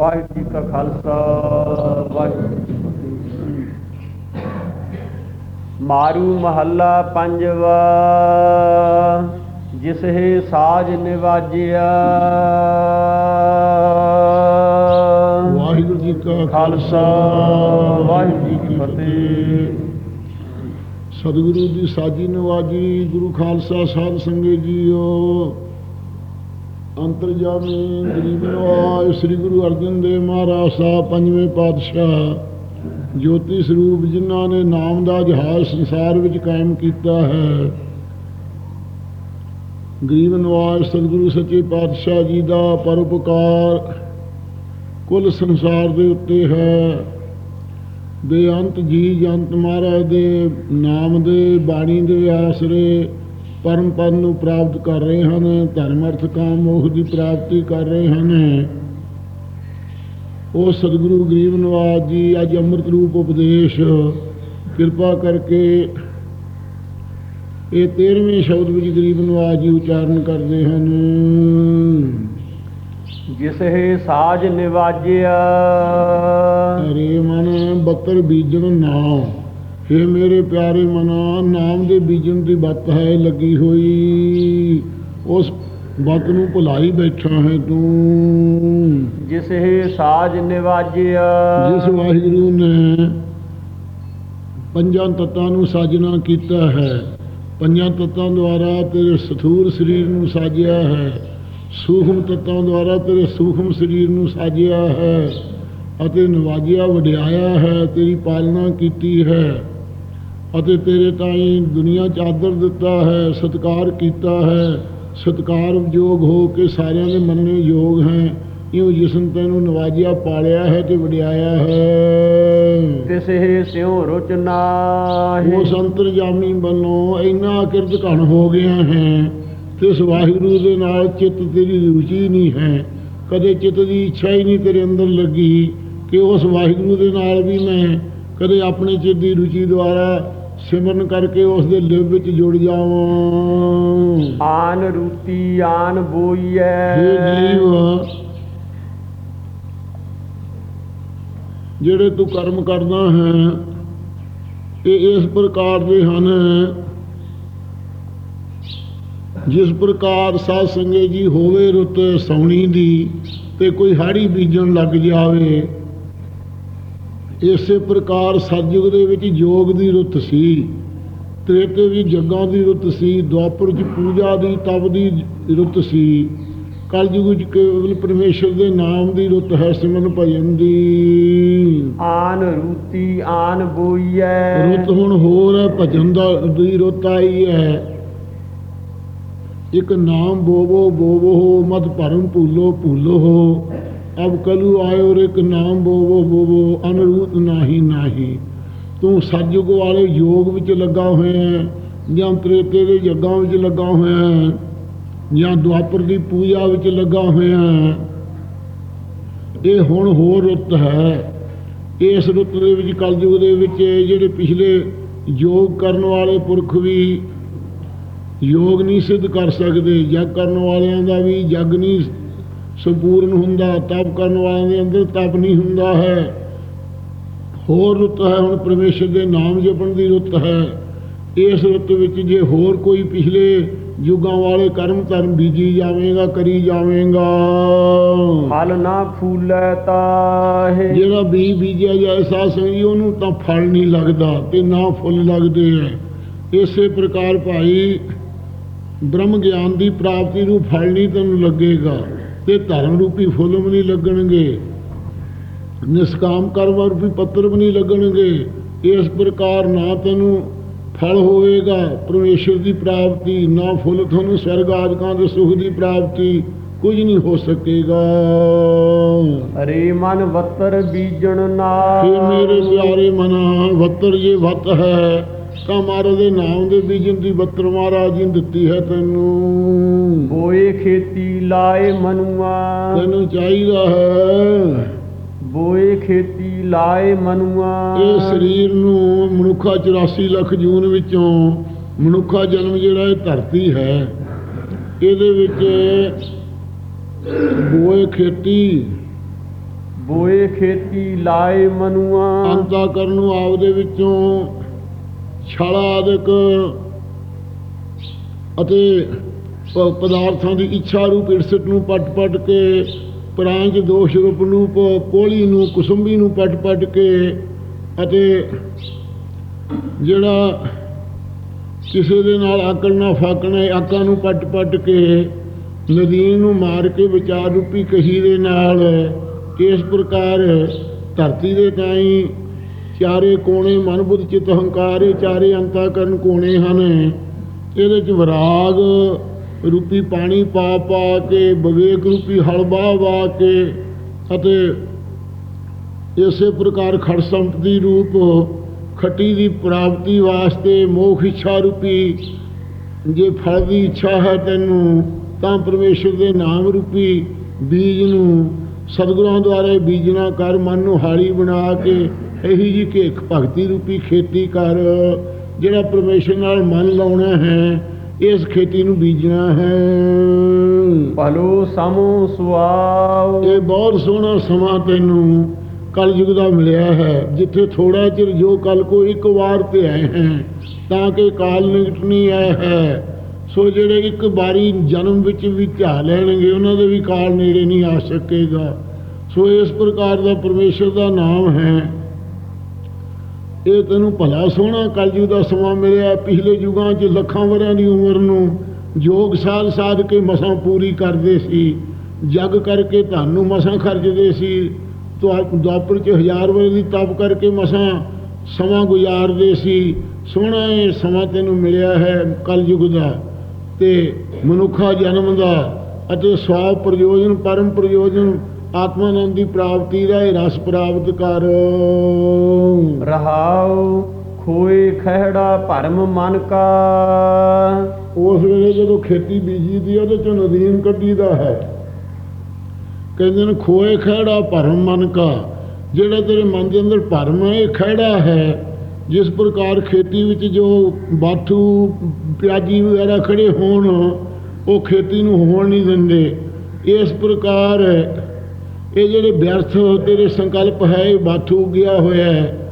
ਵਾਹਿਗੁਰੂ ਜੀ ਕਾ ਖਾਲਸਾ ਵਾਹਿਗੁਰੂ ਜੀ ਕੀ ਫਤਿਹ। ਮਾਰੂ ਮਹੱਲਾ ਪੰਜਵਾ ਜਿਸ ਹੈ ਸਾਜ ਨਿਵਾਜਿਆ। ਵਾਹਿਗੁਰੂ ਜੀ ਕਾ ਖਾਲਸਾ ਵਾਹਿਗੁਰੂ ਜੀ ਕੀ ਫਤਿਹ। ਸਤਿਗੁਰੂ ਦੀ ਸਾਜੀ ਨਵਾਜੀ ਗੁਰੂ ਖਾਲਸਾ ਸਾਧ ਸੰਗਤ ਜੀਓ। ਅੰਤਰਜਾਮੀ ਗਰੀਬ ਨਵਾਜ ਸ੍ਰੀ ਗੁਰੂ ਅਰਜਨ ਦੇਵ ਮਹਾਰਾਜ ਸਾਹਿਬ ਪੰਜਵੇਂ ਪਾਤਸ਼ਾਹ, ਜੋਤੀ ਸਰੂਪ ਜਿਨ੍ਹਾਂ ਨੇ ਨਾਮ ਦਾ ਜਹਾਜ਼ ਸੰਸਾਰ ਵਿੱਚ ਕਾਇਮ ਕੀਤਾ ਹੈ। ਗਰੀਬ ਨਵਾਜ ਸਤਿਗੁਰੂ ਸੱਚੇ ਪਾਤਸ਼ਾਹ ਜੀ ਦਾ ਪਰਉਪਕਾਰ ਕੁੱਲ ਸੰਸਾਰ ਦੇ ਉੱਤੇ ਹੈ। ਬੇਅੰਤ ਜੀ ਜੰਤ ਮਹਾਰਾਜ ਦੇ ਨਾਮ ਦੇ, ਬਾਣੀ ਦੇ ਆਸਰੇ ਪਰਮ ਪਦ ਨੂੰ ਪ੍ਰਾਪਤ ਕਰ ਰਹੇ ਹਨ ਧਰਮ ਅਰਥ ਕਾਮ ਮੋਹ ਦੀ ਪ੍ਰਾਪਤੀ ਕਰ ਰਹੇ ਹਨ। ਉਹ ਸਤਿਗੁਰੂ ਗਰੀਬ ਨਵਾਜ ਜੀ ਅੱਜ ਅੰਮ੍ਰਿਤ ਰੂਪ ਉਪਦੇਸ਼ ਕਿਰਪਾ ਕਰਕੇ ਇਹ 13ਵੇਂ ਸ਼ਬਦ ਵਿੱਚ ਗਰੀਬ ਨਵਾਜ ਜੀ ਉਚਾਰਨ ਕਰਦੇ ਹਨ। ਜਿਸ ਹੈ ਸਾਜ ਨਿਵਾਜਿਆ। ਹਰੇ ਮਨ ਬੱਤਰ ਬੀਜਣ ਨਾਮ हे ਮੇਰੇ ਪਿਆਰੇ ਮਨਾ ਨਾਮ ਦੇ ਬੀਜਣ ਦੀ ਬੱਤ ਹੈ ਲੱਗੀ ਹੋਈ। ਉਸ ਬੱਤ ਨੂੰ ਭੁਲਾਈ ਬੈਠਾ ਹੈ ਤੂੰ। ਜਿਸ ਹੈ ਸਾਜ ਨਿਵਾਜਿਆ। ਜਿਸ ਵਾਹਿਗੁਰੂ ਨੇ ਪੰਜਾਂ ਤੱਤਾਂ ਨੂੰ ਸਾਜਣਾ ਕੀਤਾ ਹੈ ਪੰਜਾਂ ਤੱਤਾਂ ਦੁਆਰਾ ਤੇਰੇ ਸਥੂਰ ਸਰੀਰ ਨੂੰ ਸਾਜਿਆ ਹੈ ਸੂਖਮ ਤੱਤਾਂ ਦੁਆਰਾ ਤੇਰੇ ਸੂਖਮ ਸਰੀਰ ਨੂੰ ਸਾਜਿਆ ਹੈ ਅਤੇ ਨਵਾਜਿਆ ਵਡਿਆਇਆ ਹੈ ਤੇਰੀ ਪਾਲਣਾ ਕੀਤੀ ਹੈ। ਅਤੇ ਤੇਰੇ ਤਾਈਂ ਦੁਨੀਆ 'ਚ ਆਦਰ ਦਿੱਤਾ ਹੈ ਸਤਿਕਾਰ ਕੀਤਾ ਹੈ। ਸਤਿਕਾਰ ਯੋਗ ਹੋ ਕੇ ਸਾਰਿਆਂ ਦੇ ਮੰਨਣੇ ਯੋਗ ਹੈ। ਇਉਂ ਜਿਸਨ ਤੈਨੂੰ ਨਵਾਜਿਆ ਪਾਲਿਆ ਹੈ ਤੇ ਵਡਿਆਇਆ ਹੈ। ਤਿਸ ਹੈ ਸਿਉ ਰੁਚ ਨਾਹੀ। ਉਸ ਅੰਤਰਜਾਮੀ ਵੱਲੋਂ ਇੰਨਾ ਕਿਰਤ ਘਣ ਹੋ ਗਿਆ ਹੈ ਤੇ ਉਸ ਵਾਹਿਗੁਰੂ ਦੇ ਨਾਲ ਚਿੱਤ ਤੇਰੀ ਰੁਚੀ ਨਹੀਂ ਹੈ। ਕਦੇ ਚਿੱਤ ਦੀ ਇੱਛਾ ਹੀ ਨਹੀਂ ਤੇਰੇ ਅੰਦਰ ਲੱਗੀ ਕਿ ਉਸ ਵਾਹਿਗੁਰੂ ਦੇ ਨਾਲ ਵੀ ਮੈਂ ਕਦੇ ਆਪਣੇ ਚਿੱਤ ਦੀ ਰੁਚੀ ਦੁਆਰਾ ਸਿਮਰਨ ਕਰਕੇ ਉਸ ਦੇ ਲਿਵ ਵਿੱਚ ਜੁੜ ਜਾਵਾਂ। ਆਨ ਰੂਤੀ ਆਨ ਬੋਈਐ। ਜੀਵ ਜਿਹੜੇ ਤੂੰ ਕਰਮ ਕਰਦਾ ਹੈ ਇਹ ਇਸ ਪ੍ਰਕਾਰ ਦੇ ਹਨ ਜਿਸ ਪ੍ਰਕਾਰ ਸਾਧ ਸੰਗਤ ਜੀ ਹੋਵੇ ਰੁੱਤ ਸੌਣੀ ਦੀ ਤੇ ਕੋਈ ਹਾੜੀ ਬੀਜਣ ਲੱਗ ਜਾਵੇ। ਇਸੇ ਪ੍ਰਕਾਰ ਸਤਜੁਗ ਦੇ ਵਿੱਚ ਯੋਗ ਦੀ ਰੁੱਤ ਸੀ ਤ੍ਰੇਤੇ ਵੀ ਜੱਗਾਂ ਦੀ ਰੁੱਤ ਸੀ ਦੁਆਪਰ 'ਚ ਪੂਜਾ ਦੀ ਤਪ ਦੀ ਰੁੱਤ ਸੀ। ਕਲਯੁਗ ਵਿੱਚ ਕੇਵਲ ਪਰਮੇਸ਼ਰ ਦੇ ਨਾਮ ਦੀ ਰੁੱਤ ਹੈ ਸਿਮਰਨ ਭਜਨ ਦੀ। ਆਨ ਰੂਤੀ ਆਨ ਬੋਈਐ। ਰੁੱਤ ਹੁਣ ਹੋਰ ਹੈ ਭਜਨ ਦਾ ਦੀ ਰੁੱਤ ਆਈ ਹੈ। ਇੱਕ ਨਾਮ ਬੋਵੋ ਬੋਵੋ ਮਤ ਭਰਮ ਭੂਲੋ ਭੂਲੋ ਹੋ। ਅਬ ਕਲੂ ਆਇਓ ਰੇ ਇੱਕ ਨਾਮ ਬੋਵੋ ਬੋਵੋ ਅਨਰੂਤ ਨਾਹੀ ਨਾਹੀ। ਤੂੰ ਸਤਜੁਗ ਵਾਲੇ ਯੋਗ ਵਿੱਚ ਲੱਗਾ ਹੋਇਆ ਹੈ, ਜਾਂ ਤ੍ਰੇਤੇ ਦੇ ਯੱਗਾਂ ਵਿੱਚ ਲੱਗਾ ਹੋਇਆ ਹੈ, ਜਾਂ ਦੁਆਪਰ ਦੀ ਪੂਜਾ ਵਿੱਚ ਲੱਗਾ ਹੋਇਆ ਹੈ। ਇਹ ਹੁਣ ਹੋਰ ਰੁੱਤ ਹੈ। ਇਸ ਰੁੱਤ ਦੇ ਵਿੱਚ, ਕਲਯੁਗ ਦੇ ਵਿੱਚ ਜਿਹੜੇ ਪਿਛਲੇ ਯੋਗ ਕਰਨ ਵਾਲੇ ਪੁਰਖ ਵੀ ਯੋਗ ਨਹੀਂ ਸਿੱਧ ਕਰ ਸਕਦੇ ਜਗ ਕਰਨ ਵਾਲਿਆਂ ਦਾ ਵੀ ਜਗ ਨਹੀਂ ਸੰਪੂਰਨ ਹੁੰਦਾ ਤਪ ਕਰਨ ਵਾਲਿਆਂ ਦੇ ਅੰਦਰ ਤਪ ਨਹੀਂ ਹੁੰਦਾ ਹੈ। ਹੋਰ ਰੁੱਤ ਹੈ ਹੁਣ ਪਰਮੇਸ਼ਰ ਦੇ ਨਾਮ ਜਪਣ ਦੀ ਰੁੱਤ ਹੈ। ਇਸ ਰੁੱਤ ਵਿੱਚ ਜੇ ਹੋਰ ਕੋਈ ਪਿਛਲੇ ਯੁੱਗਾਂ ਵਾਲੇ ਕਰਮ ਧਰਮ ਬੀਜੀ ਜਾਵੇਗਾ ਕਰੀ ਜਾਵੇਗਾ। ਫਲ ਨਾ ਫੂਲੈ ਤਾਹੇ। ਜਿਹੜਾ ਬੀਜ ਬੀਜਿਆ ਜਾਏ ਸਾਧ ਸੰਗਤ ਜੀ ਉਹਨੂੰ ਤਾਂ ਫਲ ਨਹੀਂ ਲੱਗਦਾ ਤੇ ਨਾ ਫੁੱਲ ਲੱਗਦੇ ਐ। ਇਸੇ ਪ੍ਰਕਾਰ ਭਾਈ ਬ੍ਰਹਮ ਗਿਆਨ ਦੀ ਪ੍ਰਾਪਤੀ ਨੂੰ ਫਲ ਨਹੀਂ ਤੈਨੂੰ ਲੱਗੇਗਾ। ਤੇ ਧਰਮ ਰੂਪੀ ਫੁੱਲ ਵੀ ਨਹੀਂ ਲੱਗਣਗੇ। ਨਿਸਕਾਮ ਕਰਮ ਰੂਪੀ ਪੱਤਰ ਵੀ ਨਹੀਂ ਲੱਗਣਗੇ। ਇਸ ਪ੍ਰਕਾਰ ਨਾ ਤੈਨੂੰ ਫਲ ਹੋਵੇਗਾ ਪਰਮੇਸ਼ਰ ਦੀ ਪ੍ਰਾਪਤੀ ਨਾ ਫੁੱਲ ਤੁਹਾਨੂੰ ਸਵਰਗ ਆਦਿਕਾਂ ਦੇ ਸੁਖ ਦੀ ਪ੍ਰਾਪਤੀ ਕੁਝ ਨਹੀਂ ਹੋ ਸਕੇਗਾ। ਰੇ ਮਨ ਵਤਰ ਬੀਜਣ ਨਾ ਮੇਰੇ ਪਿਆਰੇ ਮਨਾ ਵੱਤਰ ਜੇ ਵੱਤ ਹੈ ਤਾਂ ਮਹਾਰਾਜ ਦੇ ਨਾਮ ਦੇ ਬੀਜਨ ਦੀ ਵੱਤਰ ਮਹਾਰਾਜ ਜੀ ਦਿੱਤੀ ਹੈ ਤੈਨੂੰ। ਬੋਏ ਖੇਤੀ ਲਾਏ ਮਨੁਆ। ਤੈਨੂੰ ਚਾਹੀਦਾ ਹੈ। ਬੋਏ ਖੇਤੀ ਲਾਏ ਮਨੁਆ। ਇਹ ਸਰੀਰ ਨੂੰ ਮਨੁੱਖਾ 84 ਲੱਖ ਜੂਨ ਵਿੱਚੋਂ ਮਨੁੱਖਾ ਜਨਮ ਜਿਹੜਾ ਇਹ ਧਰਤੀ ਹੈ ਇਹਦੇ ਵਿੱਚ ਬੋਏ ਖੇਤੀ। ਬੋਏ ਖੇਤੀ ਲਾਏ ਮਨੁਆ। ਅੰਤਾ ਕਰਨ ਨੂੰ ਆਪਦੇ ਵਿੱਚੋਂ ਛਾਲਾ ਆਦਿਕ ਅਤੇ ਪਦਾਰਥਾਂ ਦੀ ਇੱਛਾ ਰੂਪ ਇਰਸਟ ਨੂੰ ਪਟ-ਪਟ ਕੇ ਪ੍ਰਾਂਚ ਦੋਸ਼ ਰੂਪ ਨੂੰ ਪ- ਕੋਲੀ ਨੂੰ, ਕੁਸੁੰਬੀ ਨੂੰ ਪਟ-ਪਟ ਕੇ ਅਤੇ ਜਿਹੜਾ ਕਿਸੇ ਦੇ ਨਾਲ ਆਕੜਨਾ ਫਾਕਣਾ ਆਕਾਂ ਨੂੰ ਪਟ-ਪਟ ਕੇ ਨਦੀਨ ਨੂੰ ਮਾਰ ਕੇ ਵਿਚਾਰ ਰੂਪੀ ਕਹੀ ਦੇ ਨਾਲ ਇਸ ਪ੍ਰਕਾਰ ਧਰਤੀ ਦੇ ਤਾਈ ਚਾਰੇ ਕੋਣੇ ਮਨ ਬੁੱਧ ਚਿਤ ਹੰਕਾਰ ਇਹ ਚਾਰੇ ਅੰਤਾ ਕਰਨ ਕੋਣੇ ਹਨ। ਇਹਦੇ ਚ ਵਿਰਾਗ ਰੂਪੀ ਪਾਣੀ ਪਾ ਪਾ ਕੇ, ਵਿਵੇਕ ਰੂਪੀ ਹਲ ਵਾਹ ਵਾਹ ਕੇ ਅਤੇ ਇਸੇ ਪ੍ਰਕਾਰ ਖੜ ਸੰਪਤੀ ਰੂਪ, ਖੱਟੀ ਦੀ ਪ੍ਰਾਪਤੀ ਵਾਸਤੇ ਮੋਖ ਇੱਛਾ ਰੂਪੀ। ਜੇ ਫਲ ਦੀ ਇੱਛਾ ਹੈ ਤੈਨੂੰ, ਤਾਂ ਪਰਮੇਸ਼ਰ ਦੇ ਨਾਮ ਰੂਪੀ ਬੀਜ ਨੂੰ ਸਤਿਗੁਰਾਂ ਦੁਆਰਾ ਬੀਜਣਾ ਕਰ, ਮਨ ਨੂੰ ਹਾਲੀ ਬਣਾ ਕੇ ਇਹੀ ਜੀ ਕਿ ਭਗਤੀ ਰੂਪੀ ਖੇਤੀ ਕਰ ਜਿਹੜਾ ਪਰਮੇਸ਼ਰ ਨਾਲ ਮਨ ਲਾਉਣਾ ਹੈ ਇਸ ਖੇਤੀ ਨੂੰ ਬੀਜਣਾ ਹੈ। ਭਲੋ ਸਮੋ ਸੁਆਉ ਇਹ ਬਹੁਤ ਸੋਹਣਾ ਸਮਾਂ ਤੈਨੂੰ ਕਲਯੁਗ ਦਾ ਮਿਲਿਆ ਹੈ। ਜਿੱਥੇ ਥੋੜਾ ਚਿਰ ਜੋ ਕਲ ਕੋ ਇੱਕ ਵਾਰ ਤੇ ਆਏ ਹੈ ਤਾਂ ਕਿ ਕਾਲ ਨਿਕਟ ਨਹੀਂ ਆਇਆ ਹੈ। ਸੋ ਜਿਹੜੇ ਇੱਕ ਵਾਰੀ ਜਨਮ ਵਿੱਚ ਵੀ ਧਿਆ ਲੈਣਗੇ ਉਹਨਾਂ ਦੇ ਵੀ ਕਾਲ ਨੇੜੇ ਨਹੀਂ ਆ ਸਕੇਗਾ। ਸੋ ਇਸ ਪ੍ਰਕਾਰ ਦਾ ਪਰਮੇਸ਼ਰ ਦਾ ਨਾਮ ਹੈ। ਇਹ ਤੈਨੂੰ ਭਲਾ ਸੋਹਣਾ ਕਲਯੁਗ ਦਾ ਸਮਾਂ ਮਿਲਿਆ ਪਿਛਲੇ ਯੁਗਾਂ 'ਚ ਲੱਖਾਂ ਵਰਿਆਂ ਦੀ ਉਮਰ ਨੂੰ ਜੋਗ ਸਾਧ ਸਾਧ ਕੇ ਮਸਾਂ ਪੂਰੀ ਕਰਦੇ ਸੀ। ਜਗ ਕਰਕੇ ਤੁਹਾਨੂੰ ਮਸਾਂ ਖਰਚਦੇ ਸੀ। ਦੁਆ- ਦੁਆਪਰ 'ਚ ਹਜ਼ਾਰ ਵਰੇ ਦੀ ਤਪ ਕਰਕੇ ਮਸਾਂ ਸਮਾਂ ਗੁਜ਼ਾਰਦੇ ਸੀ। ਸੋਹਣਾ ਇਹ ਸਮਾਂ ਤੈਨੂੰ ਮਿਲਿਆ ਹੈ ਕਲਯੁਗ ਦਾ ਤੇ ਮਨੁੱਖਾ ਜਨਮ ਦਾ ਅਤੇ ਸਵਾ ਪ੍ਰਯੋਜਨ, ਪਰਮ ਪ੍ਰਯੋਜਨ ਆਤਮਾਨੰਦ ਦੀ ਪ੍ਰਾਪਤੀ ਦਾ ਇਹ ਰਸ ਪ੍ਰਾਪਤ ਕਰ। ਰਹਾਉ ਖੋਏ ਖਹਿੜਾ ਭਰਮ ਮਨ ਕਾ। ਉਸ ਵੇਲੇ ਜਦੋਂ ਖੇਤੀ ਬੀਜੀ ਦੀ ਉਹਦੇ ਚੋਂ ਨਦੀਨ ਕੱਢੀਦਾ ਹੈ। ਕਹਿੰਦੇ ਨੇ ਖੋਏ ਖਹਿੜਾ ਭਰਮ ਮਨ ਕਾ। ਜਿਹੜਾ ਤੇਰੇ ਮਨ ਦੇ ਅੰਦਰ ਭਰਮ ਹੈ ਇਹ ਖਹਿੜਾ ਹੈ। ਜਿਸ ਪ੍ਰਕਾਰ ਖੇਤੀ ਵਿੱਚ ਜੋ ਬਾਥੂ ਪਿਆਜੀ ਵਗੈਰਾ ਖੜੇ ਹੋਣ ਉਹ ਖੇਤੀ ਨੂੰ ਹੋਣ ਨਹੀਂ ਦਿੰਦੇ। ਇਸ ਪ੍ਰਕਾਰ ਇਹ ਜਿਹੜੇ ਵਿਅਰਥ ਤੇਰੇ ਸੰਕਲਪ ਹੈ ਇਹ ਬਾਥੂ ਉੱਗਿਆ ਹੋਇਆ ਹੈ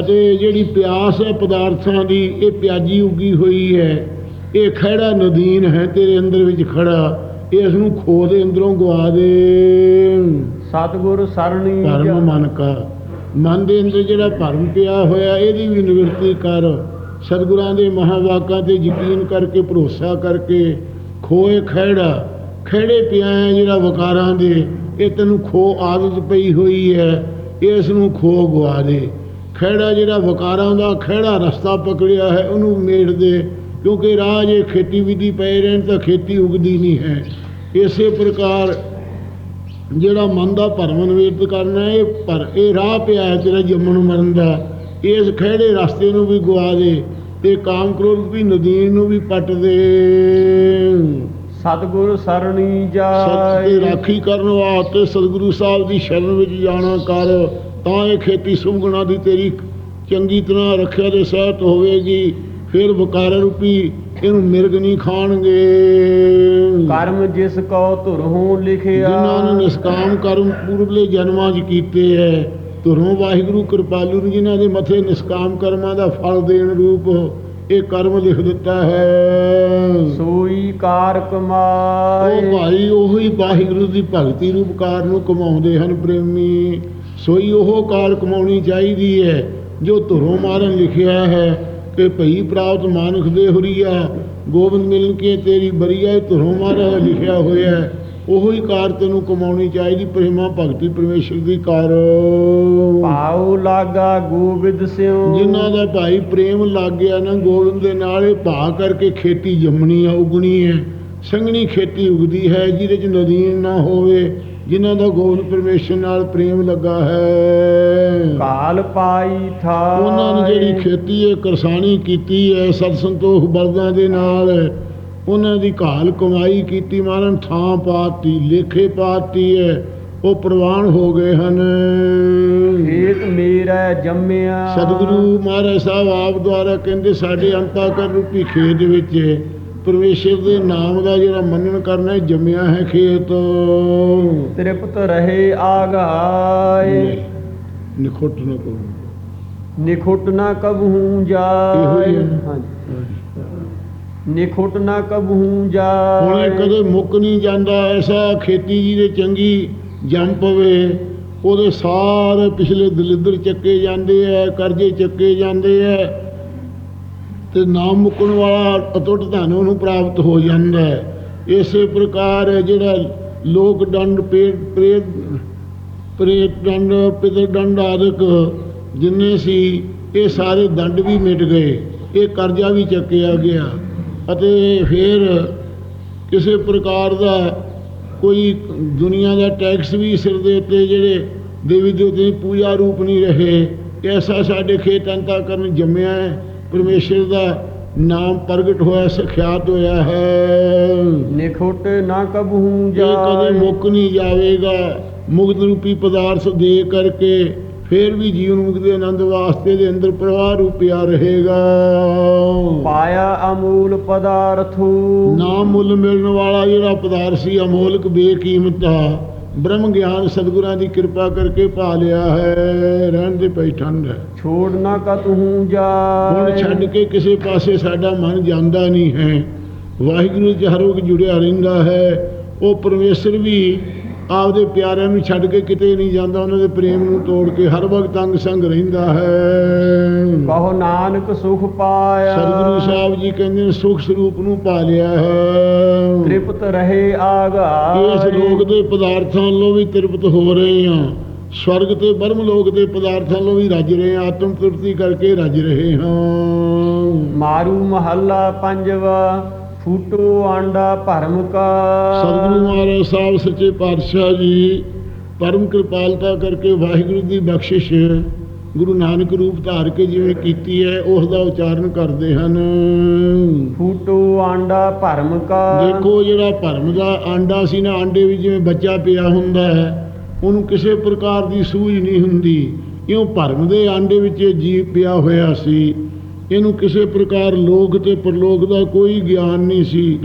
ਅਤੇ ਜਿਹੜੀ ਪਿਆਸ ਹੈ ਪਦਾਰਥਾਂ ਦੀ ਇਹ ਪਿਆਜੀ ਉੱਗੀ ਹੋਈ ਹੈ। ਇਹ ਖੜਾ ਨਦੀਨ ਹੈ ਤੇਰੇ ਅੰਦਰ ਵਿੱਚ ਖੜਾ। ਇਸ ਨੂੰ ਖੋ ਦੇ ਅੰਦਰੋਂ ਗਵਾ ਦੇ। ਸਤਿਗੁਰ ਸਰਣੀ ਭਰਮ ਮਨ ਕਾ। ਮਨ ਦੇ ਅੰਦਰ ਜਿਹੜਾ ਭਰਮ ਪਿਆ ਹੋਇਆ ਇਹਦੀ ਵੀ ਨਿਵਰਤੀ ਕਰ। ਸਤਿਗੁਰਾਂ ਦੇ ਮਹਾਵਾਕਾਂ ਤੇ ਯਕੀਨ ਕਰਕੇ ਭਰੋਸਾ ਕਰਕੇ ਖੋਏ ਖੜਾ ਖੜੇ ਪਿਆ ਜਿਹੜਾ ਵਕਾਰਾਂ ਦੇ। ਇਹ ਤੈਨੂੰ ਖੋ ਆਦਤ ਪਈ ਹੋਈ ਹੈ ਇਸ ਨੂੰ ਖੋ ਗਵਾ ਦੇ। ਖੜਾ ਜਿਹੜਾ ਵਕਾਰਾਂ ਦਾ ਖੜਾ ਰਸਤਾ ਪਕੜਿਆ ਹੈ ਉਹਨੂੰ ਮੇੜ ਦੇ। ਕਿਉਂਕਿ ਰਾਹ ਜੇ ਖੇਤੀ ਵਿਧੀ ਪਏ ਰਹਿਣ ਤਾਂ ਖੇਤੀ ਉਗਦੀ ਨਹੀਂ ਹੈ। ਇਸੇ ਪ੍ਰਕਾਰ ਜਿਹੜਾ ਮਨ ਦਾ ਭਰਮ ਨਿਵੇਦ ਕਰਨਾ ਹੈ, ਇਹ ਪਰ ਇਹ ਰਾਹ ਪਿਆ ਹੈ ਤੇਰਾ ਜੰਮਣ ਮਰਨ ਦਾ। ਇਸ ਖਿਹੜੇ ਰਸਤੇ ਨੂੰ ਵੀ ਗਵਾ ਦੇ ਤੇ ਕਾਮ ਕ੍ਰੋਧ ਵੀ ਨਦੀਨ ਨੂੰ ਵੀ ਪੱਟ ਦੇ। ਸਤਿਗੁਰ ਸਰਣੀ ਸਤ ਦੀ ਜਾਏ ਰਾਖੀ ਕਰਨ ਵਾਸਤੇ ਸਤਿਗੁਰੂ ਸਾਹਿਬ ਦੀ ਸ਼ਰਨ ਵਿੱਚ ਜਾਣਾ ਕਰ ਤਾਂ ਇਹ ਖੇਤੀ ਸੁਭਗਣਾ ਦੀ ਤੇਰੀ ਚੰਗੀ ਤਰ੍ਹਾਂ ਰੱਖਿਆ ਦੇ ਸਹਿਤ ਹੋਵੇਗੀ ਫਿਰ ਵਕਾਰ ਰੂਪੀ ਇਹਨੂੰ ਮਿਰਗ ਨਹੀਂ ਖਾਣਗੇ। ਕਰਮ ਜਿਸ ਕੋ ਧੁਰਹੂ ਲਿਖਿਆ। ਜਿਨ੍ਹਾਂ ਨੇ ਨਿਸਕਾਮ ਕਰਮ ਪੂਰਬਲੇ ਜਨਮਾਂ 'ਚ ਕੀਤੇ ਐ ਤੁਰੋਂ ਵਾਹਿਗੁਰੂ ਕਿਰਪਾਲੂ ਨੂੰ ਜਿਨ੍ਹਾਂ ਦੇ ਮੱਥੇ ਨਿਸਕਾਮ ਕਰਮਾਂ ਦਾ ਫਲ ਦੇਣ ਰੂਪ ਇਹ ਕਰਮ ਲਿਖ ਦਿੱਤਾ ਹੈ। ਸੋਈ ਕਾਰ ਉਹ ਭਾਈ ਉਹੀ ਵਾਹਿਗੁਰੂ ਦੀ ਭਗਤੀ ਰੂਪਕਾਰ ਨੂੰ ਕਮਾਉਂਦੇ ਹਨ ਪ੍ਰੇਮੀ। ਸੋਈ ਉਹ ਕਾਰ ਕਮਾਉਣੀ ਚਾਹੀਦੀ ਹੈ, ਜੋ ਧੁਰੋਂ ਮਾਰਨ ਲਿਖਿਆ ਹੈ ਕਿ ਭਈ ਪ੍ਰਾਪਤ ਮਾਨੁਖ ਦੇ ਹੁਰੀਆ। ਗੋਬਿੰਦ ਮਿਲਨ ਕੇ ਤੇਰੀ ਬਰੀਆ ਧੁਰੋਂ ਮਾਰਾ ਲਿਖਿਆ ਹੋਇਆ ਹੈ। ਉਹੀ ਕਾਰ ਤੈਨੂੰ ਕਮਾਉਣੀ ਚਾਹੀਦੀ ਪ੍ਰੇਮਾ ਭਗਤੀ ਪਰਮੇਸ਼ਰ ਦੀ ਕਾਰ। ਪਾਉ ਲਾਗਾ ਗੋਬਿੰਦ ਸਿਉ। ਜਿਨ੍ਹਾਂ ਦਾ ਭਾਈ ਪ੍ਰੇਮ ਲੱਗ ਗਿਆ ਨਾ ਗੋਬਿੰਦ ਦੇ ਨਾਲ ਇਹ ਭਾ ਕਰਕੇ ਖੇਤੀ ਜੰਮਣੀ ਆ ਉਗਣੀ ਹੈ। ਸੰਘਣੀ ਖੇਤੀ ਉਗਦੀ ਹੈ ਜਿਹਦੇ ਚ ਨਦੀਨ ਨਾ ਹੋਵੇ ਜਿਨ੍ਹਾਂ ਦਾ ਗੋਬਿੰਦ ਪਰਮੇਸ਼ਰ ਨਾਲ ਪ੍ਰੇਮ ਲੱਗਾ ਹੈ। ਕਾਲ ਪਾਈ ਥਾ। ਉਹਨਾਂ ਨੇ ਜਿਹੜੀ ਖੇਤੀ ਹੈ ਕਰਸਾਨੀ ਕੀਤੀ ਹੈ ਸਤ ਸੰਤੋਖ ਬਲਦਾਂ ਦੇ ਨਾਲ। ਉਹਨਾਂ ਦੀ ਘਾਲ ਕਮਾਈ ਕੀਤੀ ਮਾਰਨ ਥਾਂ ਪਾਤੀ ਲੇਖੇ ਪਾਤੀ ਹੈ। ਉਹ ਪ੍ਰਵਾਨ ਹੋ ਗਏ ਹਨ। ਖੇਤ ਮੇਰਾ ਜੰਮਿਆ। ਸਤਿਗੁਰੂ ਮਹਾਰਾਜ ਸਾਹਿਬ ਆਪ ਦੁਆਰਾ ਕਹਿੰਦੇ ਸਾਡੇ ਅੰਤਾਕਰ ਰੂਪੀ ਖੇਤ ਵਿੱਚ ਪਰਮੇਸ਼ਰ ਦੇ ਨਾਮ ਦਾ ਜਿਹੜਾ ਮੰਨਣ ਕਰਨਾ ਹੈ, ਜੰਮਿਆ ਹੈ ਖੇਤ। ਤ੍ਰਿਪਤ ਰਹੇ ਆਗਾਏ। ਨਿਖੁੱਟ ਨਾ ਕਰੋ ਨਿਖੁੱਟ ਨਾ ਜਾਏ। ਹੀ ਹੈ। ਹਾਂਜੀ। ਨਿਖੁੱਟ ਨਾ ਕਬਹੂ ਹੁਣ ਇਹ ਕਦੇ ਮੁੱਕ ਨਹੀਂ ਜਾਂਦਾ ਐਸਾ ਖੇਤੀ ਜੀ ਦੇ ਚੰਗੀ ਜੰਮ ਪਵੇ, ਉਹਦੇ ਸਾਰੇ ਪਿਛਲੇ ਦਲਿੱਦਰ ਚੱਕੇ ਜਾਂਦੇ ਐ, ਕਰਜ਼ੇ ਚੱਕੇ ਜਾਂਦੇ ਐ, ਤੇ ਨਾ ਮੁੱਕਣ ਵਾਲਾ ਅਟੁੱਟ ਧਨ ਉਹਨੂੰ ਪ੍ਰਾਪਤ ਹੋ ਜਾਂਦਾ ਹੈ ਇਸੇ ਪ੍ਰਕਾਰ ਜਿਹੜਾ ਲੋਕ ਦੰਡ ਪੇਟ, ਪ੍ਰੇਤ ਪ੍ਰੇਤ ਦੰਡ ਪਿਤਰ ਦੰਡ ਆਦਿਕ ਜਿੰਨੇ ਸੀ, ਇਹ ਸਾਰੇ ਦੰਡ ਵੀ ਮਿਟ ਗਏ, ਇਹ ਕਰਜ਼ਾ ਵੀ ਚੱਕਿਆ ਗਿਆ। ਅਤੇ ਫਿਰ ਕਿਸੇ ਪ੍ਰਕਾਰ ਦਾ ਕੋਈ ਦੁਨੀਆ ਦਾ ਟੈਕਸ ਵੀ ਸਿਰ ਦੇ ਉੱਤੇ ਜਿਹੜੇ ਦੇਵੀ ਦੇਵਤੇ ਦੀ ਪੂਜਾ ਰੂਪ ਨਹੀਂ ਰਹੇ ਐਸਾ ਸਾਡੇ ਖੇਤ ਅੰਤਾ ਕਰਨ ਜੰਮਿਆ ਹੈ ਪਰਮੇਸ਼ਰ ਦਾ ਨਾਮ ਪ੍ਰਗਟ ਹੋਇਆ ਸਖਿਆਤ ਹੋਇਆ ਹੈ। ਨਿਖੁੱਟ ਨਾ ਕਬਹੂ ਇਹ ਕਦੇ ਮੁੱਕ ਨਹੀਂ ਜਾਵੇਗਾ ਮੁਕਤ ਰੂਪੀ ਪਦਾਰਥ ਦੇ ਕਰਕੇ ਫਿਰ ਵੀ ਜੀਵਨ ਮੁਕਤ ਦੇ ਆਨੰਦ ਵਾਸਤੇ ਦੇ ਅੰਦਰ ਪ੍ਰਵਾਹ ਰੂਪਿਆ ਰਹੇਗਾ। ਪਾਇਆ ਅਮੂਲ ਪਦਾਰਥੂ। ਨਾ ਮੁੱਲ ਮਿਲਣ ਵਾਲਾ ਜਿਹੜਾ ਪਦਾਰਥ ਸੀ ਅਮੋਲਕ ਬੇਕੀਮਤ ਬ੍ਰਹਮ ਗਿਆਨ ਸਤਿਗੁਰਾਂ ਦੀ ਕਿਰਪਾ ਕਰਕੇ ਪਾ ਲਿਆ ਹੈ। ਰਹਿਣ ਦੇ ਪਈ ਠੰਡ ਹੈ। ਛੋੜ ਨਾ ਕਤਹੂ ਹੁਣ ਜਾਏ ਛੱਡ ਕੇ ਕਿਸੇ ਪਾਸੇ ਸਾਡਾ ਮਨ ਜਾਂਦਾ ਨਹੀਂ ਹੈ। ਵਾਹਿਗੁਰੂ ਜੀ ਹਰ ਵਕਤ ਜੁੜਿਆ ਰਹਿੰਦਾ ਹੈ। ਉਹ ਪਰਮੇਸ਼ਰ ਵੀ ਆਪਦੇ ਪਿਆਰਿਆਂ ਨੂੰ ਛੱਡ ਕੇ ਕਿਤੇ ਨਹੀਂ ਜਾਂਦਾ ਉਹਨਾਂ ਦੇ ਪ੍ਰੇਮ ਨੂੰ ਤੋੜ ਕੇ ਹਰ ਵਕਤ ਅੰਗ ਸੰਗ ਰਹਿੰਦਾ ਹੈ। ਕਹੋ ਨਾਨਕ ਸੁਖ ਪਾਇਆ। ਸਤਿਗੁਰੂ ਸਾਹਿਬ ਜੀ ਕਹਿੰਦੇ ਨੇ ਸੁਖ ਸਰੂਪ ਨੂੰ ਪਾ ਲਿਆ ਹੈ। ਤ੍ਰਿਪਤ ਰਹੇ ਆਗਾਏ ਇਸ ਲੋਕ ਦੇ ਪਦਾਰਥਾਂ ਵੱਲੋਂ ਵੀ ਤ੍ਰਿਪਤ ਹੋ ਰਹੇ ਹਾਂ। ਸਵਰਗ ਤੇ ਬਰਮ ਲੋਕ ਦੇ ਪਦਾਰਥਾਂ ਵੱਲੋਂ ਵੀ ਰੱਜ ਰਹੇ ਹਾਂ। ਆਤਮ ਤ੍ਰਿਪਤੀ ਕਰਕੇ ਰੱਜ ਰਹੇ ਹਾਂ। ਮਾਰੂ ਮਹੱਲਾ ਪੰਜਵਾ। ਫੂਟੋ ਆਂਡਾ ਭਰਮ ਕਾ। ਸਤਿਗੁਰੂ ਮਹਾਰਾਜ ਸਾਹਿਬ ਸੱਚੇ ਪਾਤਸ਼ਾਹ ਜੀ ਪਰਮ ਕਿਰਪਾਲਤਾ ਕਰਕੇ ਵਾਹਿਗੁਰੂ ਦੀ ਬਖਸ਼ਿਸ਼ ਗੁਰੂ ਨਾਨਕ ਰੂਪ ਧਾਰ ਕੇ ਜਿਵੇਂ ਕੀਤੀ ਹੈ ਉਸ ਦਾ ਉਚਾਰਨ ਕਰਦੇ ਹਨ। ਫੂਟੋ ਆਂਡਾ ਭਰਮ ਕਾ। ਦੇਖੋ ਜਿਹੜਾ ਭਰਮ ਦਾ ਆਂਡਾ ਸੀ ਨਾ ਆਂਡੇ ਵਿੱਚ ਜਿਵੇਂ ਬੱਚਾ ਪਿਆ ਹੁੰਦਾ ਹੈ ਉਹਨੂੰ ਕਿਸੇ ਪ੍ਰਕਾਰ ਦੀ ਸੂਝ ਨਹੀਂ ਹੁੰਦੀ। ਇਉਂ ਭਰਮ ਦੇ ਆਂਡੇ ਵਿੱਚ ਜੀਵ ਪਿਆ ਹੋਇਆ ਸੀ। ਇਹਨੂੰ ਕਿਸੇ ਪ੍ਰਕਾਰ ਲੋਕ ਤੇ ਪਰਲੋਕ ਦਾ ਕੋਈ ਗਿਆਨ ਨਹੀਂ ਸੀ।